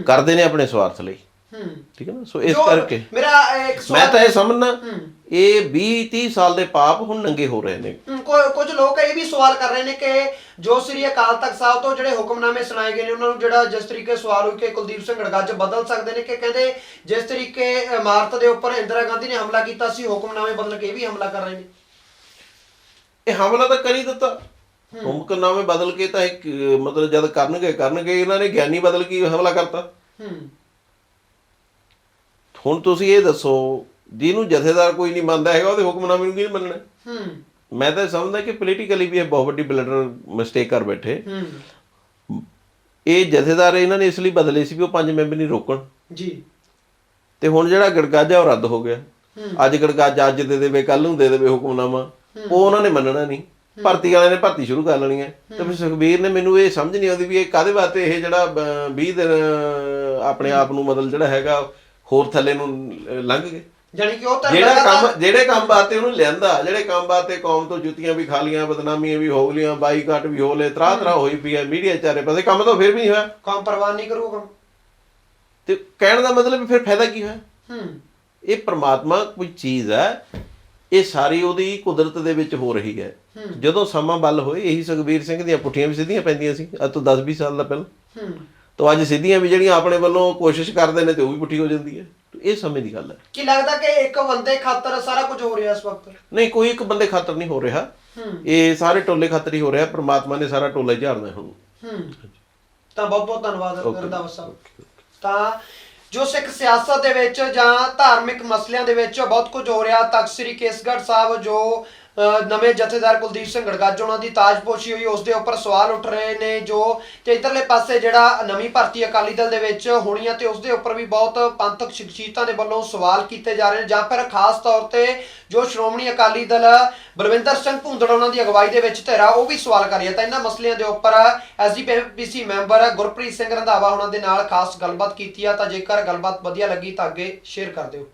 ਕਰਦੇ ਨੇ ਆਪਣੇ ਸਵਾਰਥ ਲਈ। ਹੂੰ। ਠੀਕ ਹੈ ਨਾ? ਸੋ ਇਸ ਕਰਕੇ ਮੇਰਾ ਇੱਕ ਮੈਂ ਸਵਾਲ ਤਾਂ ਇਹ ਸਮਝਣਾ ਇਹ 20 30 ਸਾਲ ਦੇ ਪਾਪ ਹੁਣ ਨੰਗੇ ਹੋ ਰਹੇ ਨੇ। ਕੁਝ ਲੋਕ ਇਹ ਵੀ ਸਵਾਲ ਕਰ ਰਹੇ ਨੇ ਕਿ ਜੋ ਸ੍ਰੀ ਅਕਾਲ ਤਖਤ ਸਾਹਿਬ ਤੋਂ ਜਿਹੜੇ ਹੁਕਮਨਾਮੇ ਸੁਣਾਏ ਗਏ ਨੇ ਉਹਨਾਂ ਨੂੰ ਜਿਹੜਾ ਜਿਸ ਤਰੀਕੇ ਸਵਾਲ ਹੋਈ ਕਿ ਕੁਲਦੀਪ ਸਿੰਘ ਗੜਗੱਜ ਬਦਲ ਸਕਦੇ ਨੇ ਕਿ ਕਹਿੰਦੇ ਜਿਸ ਤਰੀਕੇ ਇਮਾਰਤ ਦੇ ਉੱਪਰ ਇੰਦਰਾ ਗਾਂਧੀ ਨੇ ਹਮਲਾ ਕੀਤਾ ਸੀ ਹੁਕਮਨਾਮੇ ਬਦਲ ਕੇ ਇਹ ਵੀ ਹਮਲਾ ਕਰ ਰਹੇ ਨੇ। ਇਹ ਹਮਲਾ ਤਾਂ ਕਰ ਦਿੱਤਾ। ਹੁਕਮਨਾਮੇ ਬਦਲ ਕੇ ਤਾਂ ਇੱਕ ਮਤਲਬ ਜਦ ਕਰਨਗੇ ਕਰਨਗੇ ਇਹਨਾਂ ਨੇ ਗਿਆਨੀ ਬਦਲ ਕੇ ਹਮਲਾ ਕਰਤਾ। ਹੁਣ ਤੁਸੀਂ ਇਹ ਦੱਸੋ ਜਿਹਨੂੰ ਜਥੇਦਾਰ ਕੋਈ ਨਹੀਂ ਮੰਨਦਾ ਹੈਗਾ ਉਹਦੇ ਹੁਕਮਨਾਮੇ ਨੂੰ ਕੀ ਮੰਨਣਾ? ਹੂੰ। ਮੈਂ ਤਾਂ ਸਮਝਦਾ ਕਿ ਪੋਲੀਟੀਕਲੀ ਵੀ ਇਹ ਬਹੁਤ ਵੱਡੀ ਬਲਡਰ ਮਿਸਟੇਕ ਕਰ ਬੈਠੇ। ਇਹ ਜਥੇਦਾਰ ਇਹਨਾਂ ਨੇ ਇਸ ਲਈ ਬਦਲੇ ਸੀ ਵੀ ਉਹ ਪੰਜ ਮੈਂਬਰ ਨਹੀਂ ਰੋਕਣ। ਜੀ। ਤੇ ਹੁਣ ਜਿਹੜਾ ਗੜਗਾਜਾ ਉਹ ਰੱਦ ਹੋ ਗਿਆ। ਅੱਜ ਗੜਗਾਜਾ ਅੱਜ ਦੇ ਦੇਵੇ ਕੱਲ ਨੂੰ ਦੇ ਦੇਵੇ ਹੁਕਮਨਾਮਾ। ਉਹ ਉਹਨਾਂ ਨੇ ਮੰਨਣਾ ਨਹੀਂ। ਭਰਤੀ ਵਾਲਿਆਂ ਨੇ ਭਰਤੀ ਸ਼ੁਰੂ ਕਰ ਲੈਣੀ ਹੈ। ਤੇ ਫਿਰ ਸੁਖਬੀਰ ਨੇ ਮੈਨੂੰ ਇਹ ਸਮਝ ਨਹੀਂ ਆਉਂਦੀ ਵੀ ਇਹ ਕਾਦੇ ਵਾਸਤੇ ਇਹ ਜਿਹੜਾ ਅਹ, 20 ਦਿਨ ਆਪਣੇ ਆਪ ਨੂੰ ਮਤਲਬ ਜਿਹੜਾ ਹੈਗਾ ਹੋਰ ਥੱਲੇ ਨੂੰ ਲੰਘ ਗਏ। ਜਾਨੀ ਕਿ ਉਹ ਤਾਂ ਜਿਹੜਾ ਕੰਮ ਜਿਹੜੇ ਕੰਮ ਬਾਤੇ ਉਹਨੂੰ ਲਿਆਂਦਾ ਜਿਹੜੇ ਕੰਮ ਬਾਤੇ ਕੌਮ ਤੋਂ ਜੁੱਤੀਆਂ ਵੀ ਖਾ ਲੀਆਂ ਬਦਨਾਮੀਆਂ ਵੀ ਹੋ ਗਈਆਂ ਬਾਈਕਾਟ ਵੀ ਹੋ ਲਏ ਤਰਾ ਤਰਾ ਹੋਈ ਪਈ ਹੈ ਮੀਡੀਆ ਚਾਰੇ ਪਾਸੇ ਕੰਮ ਤਾਂ ਫਿਰ ਵੀ ਨਹੀਂ ਹੋਇਆ। ਕੌਮ ਪਰਵਾਹ ਨਹੀਂ ਕਰੂਗਾ। ਕੰਮ ਤੇ ਕਹਿਣ ਦਾ ਮਤਲਬ ਫਿਰ ਫਾਇਦਾ ਕੀ ਹੋਇਆ? ਹੂੰ। ਇਹ ਪ੍ਰਮਾਤਮਾ ਕੋਈ ਚੀਜ਼ ਹੈ ਇਹ ਸਾਰੀ ਉਹਦੀ ਕੁਦਰਤ ਦੇ ਵਿੱਚ ਹੋ ਰਹੀ ਹੈ। ਜਦੋਂ ਸਮਾਂ ਬੱਲ ਹੋਏ ਇਹੀ ਸੁਖਬੀਰ ਸਿੰਘ ਦੀਆਂ ਪੁੱਠੀਆਂ ਵੀ ਸਿੱਧੀਆਂ ਪੈਂਦੀਆਂ ਸੀ। ਅੱਜ ਤੋਂ 10 20 ਸਾਲ ਦਾ ਪਹਿਲਾਂ। ਤਾਂ ਅੱਜ ਸਿੱਧੀਆਂ ਵੀ ਜਿਹੜੀਆਂ ਆਪਣੇ ਵੱਲੋਂ ਕੋਸ਼ਿਸ਼ ਕਰਦੇ ਨੇ ਤੇ ਉਹ ਵੀ ਪੁੱਠੀ ਹੋ ਜਾਂਦੀ ਹੈ। ਇਹ ਸਮੇਂ ਦੀ ਗੱਲ ਹੈ। ਕੀ ਲੱਗਦਾ ਕਿ ਇੱਕ ਬੰਦੇ ਖਾਤਰ ਸਾਰਾ ਕੁਝ ਹੋ ਰਿਹਾ ਇਸ ਵਕਤ? ਨਹੀਂ ਕੋਈ ਇੱਕ ਬੰਦੇ ਖਾਤਰ ਨਹੀਂ ਹੋ ਰਿਹਾ। ਇਹ ਸਾਰੇ ਟੋਲੇ ਖਾਤਰ ਹੀ ਹੋ ਰਿਹਾ। ਪ੍ਰਮਾਤਮਾ ਨੇ ਸਾਰਾ ਟੋਲਾ ਹੀ ਝਾੜਨਾ ਹੁਣ। ਹੂੰ। ਤਾਂ ਬਹੁਤ ਬਹੁਤ ਧੰਨਵਾਦ ਸਾਹਿਬ। ਤਾਂ ਜੋ ਸਿੱਖ ਸਿਆਸਤ ਦੇ ਵਿੱਚ ਜਾਂ ਧਾਰਮਿਕ ਮਸਲਿਆਂ ਦੇ ਵਿੱਚ ਬਹੁਤ ਕੁਝ ਹੋ ਰਿਹਾ, ਤਖਤ ਸ੍ਰੀ ਕੇਸਗੜ੍ਹ ਸਾਹਿਬ ਜੋ ਨਵੇਂ ਜਥੇਦਾਰ ਕੁਲਦੀਪ ਸਿੰਘ ਗੜਗੱਜ ਉਹਨਾਂ ਦੀ ਤਾਜਪੋਸ਼ੀ ਹੋਈ ਉਸ ਦੇ ਉੱਪਰ ਸਵਾਲ ਉੱਠ ਰਹੇ ਨੇ ਜੋ ਤੇ ਇਧਰਲੇ ਪਾਸੇ ਜਿਹੜਾ ਨਵੀਂ ਭਰਤੀ ਅਕਾਲੀ ਦਲ ਦੇ ਵਿੱਚ ਹੋਣੀ ਆ ਤੇ ਉਸ ਦੇ ਉੱਪਰ ਵੀ ਬਹੁਤ ਪੰਥਕ ਸ਼ਖਸੀਅਤਾਂ ਦੇ ਵੱਲੋਂ ਸਵਾਲ ਕੀਤੇ ਜਾ ਰਹੇ ਨੇ। ਜਾਂ ਫਿਰ ਖਾਸ ਤੌਰ ਤੇ ਜੋ ਸ਼੍ਰੋਮਣੀ ਅਕਾਲੀ ਦਲ ਬਲਵਿੰਦਰ ਸਿੰਘ ਭੁੰਦੜ ਉਹਨਾਂ ਦੀ ਅਗਵਾਈ ਦੇ ਵਿੱਚ ਧਿਰਾ ਉਹ ਵੀ ਸਵਾਲ ਕਰ ਰਹੀ ਹੈ ਤਾਂ ਇਹਨਾਂ ਮਸਲਿਆਂ ਦੇ ਉੱਪਰ ਐਸਜੀਪੀਸੀ ਮੈਂਬਰ ਗੁਰਪ੍ਰੀਤ ਸਿੰਘ ਰੰਧਾਵਾ ਉਹਨਾਂ ਦੇ ਨਾਲ ਖਾਸ ਗੱਲਬਾਤ ਕੀਤੀ ਆ। ਤਾਂ ਜੇਕਰ ਗੱਲਬਾਤ ਵਧੀਆ ਲੱਗੀ ਤਾਂ ਅੱਗੇ ਸ਼ੇਅਰ ਕਰ ਦਿਓ।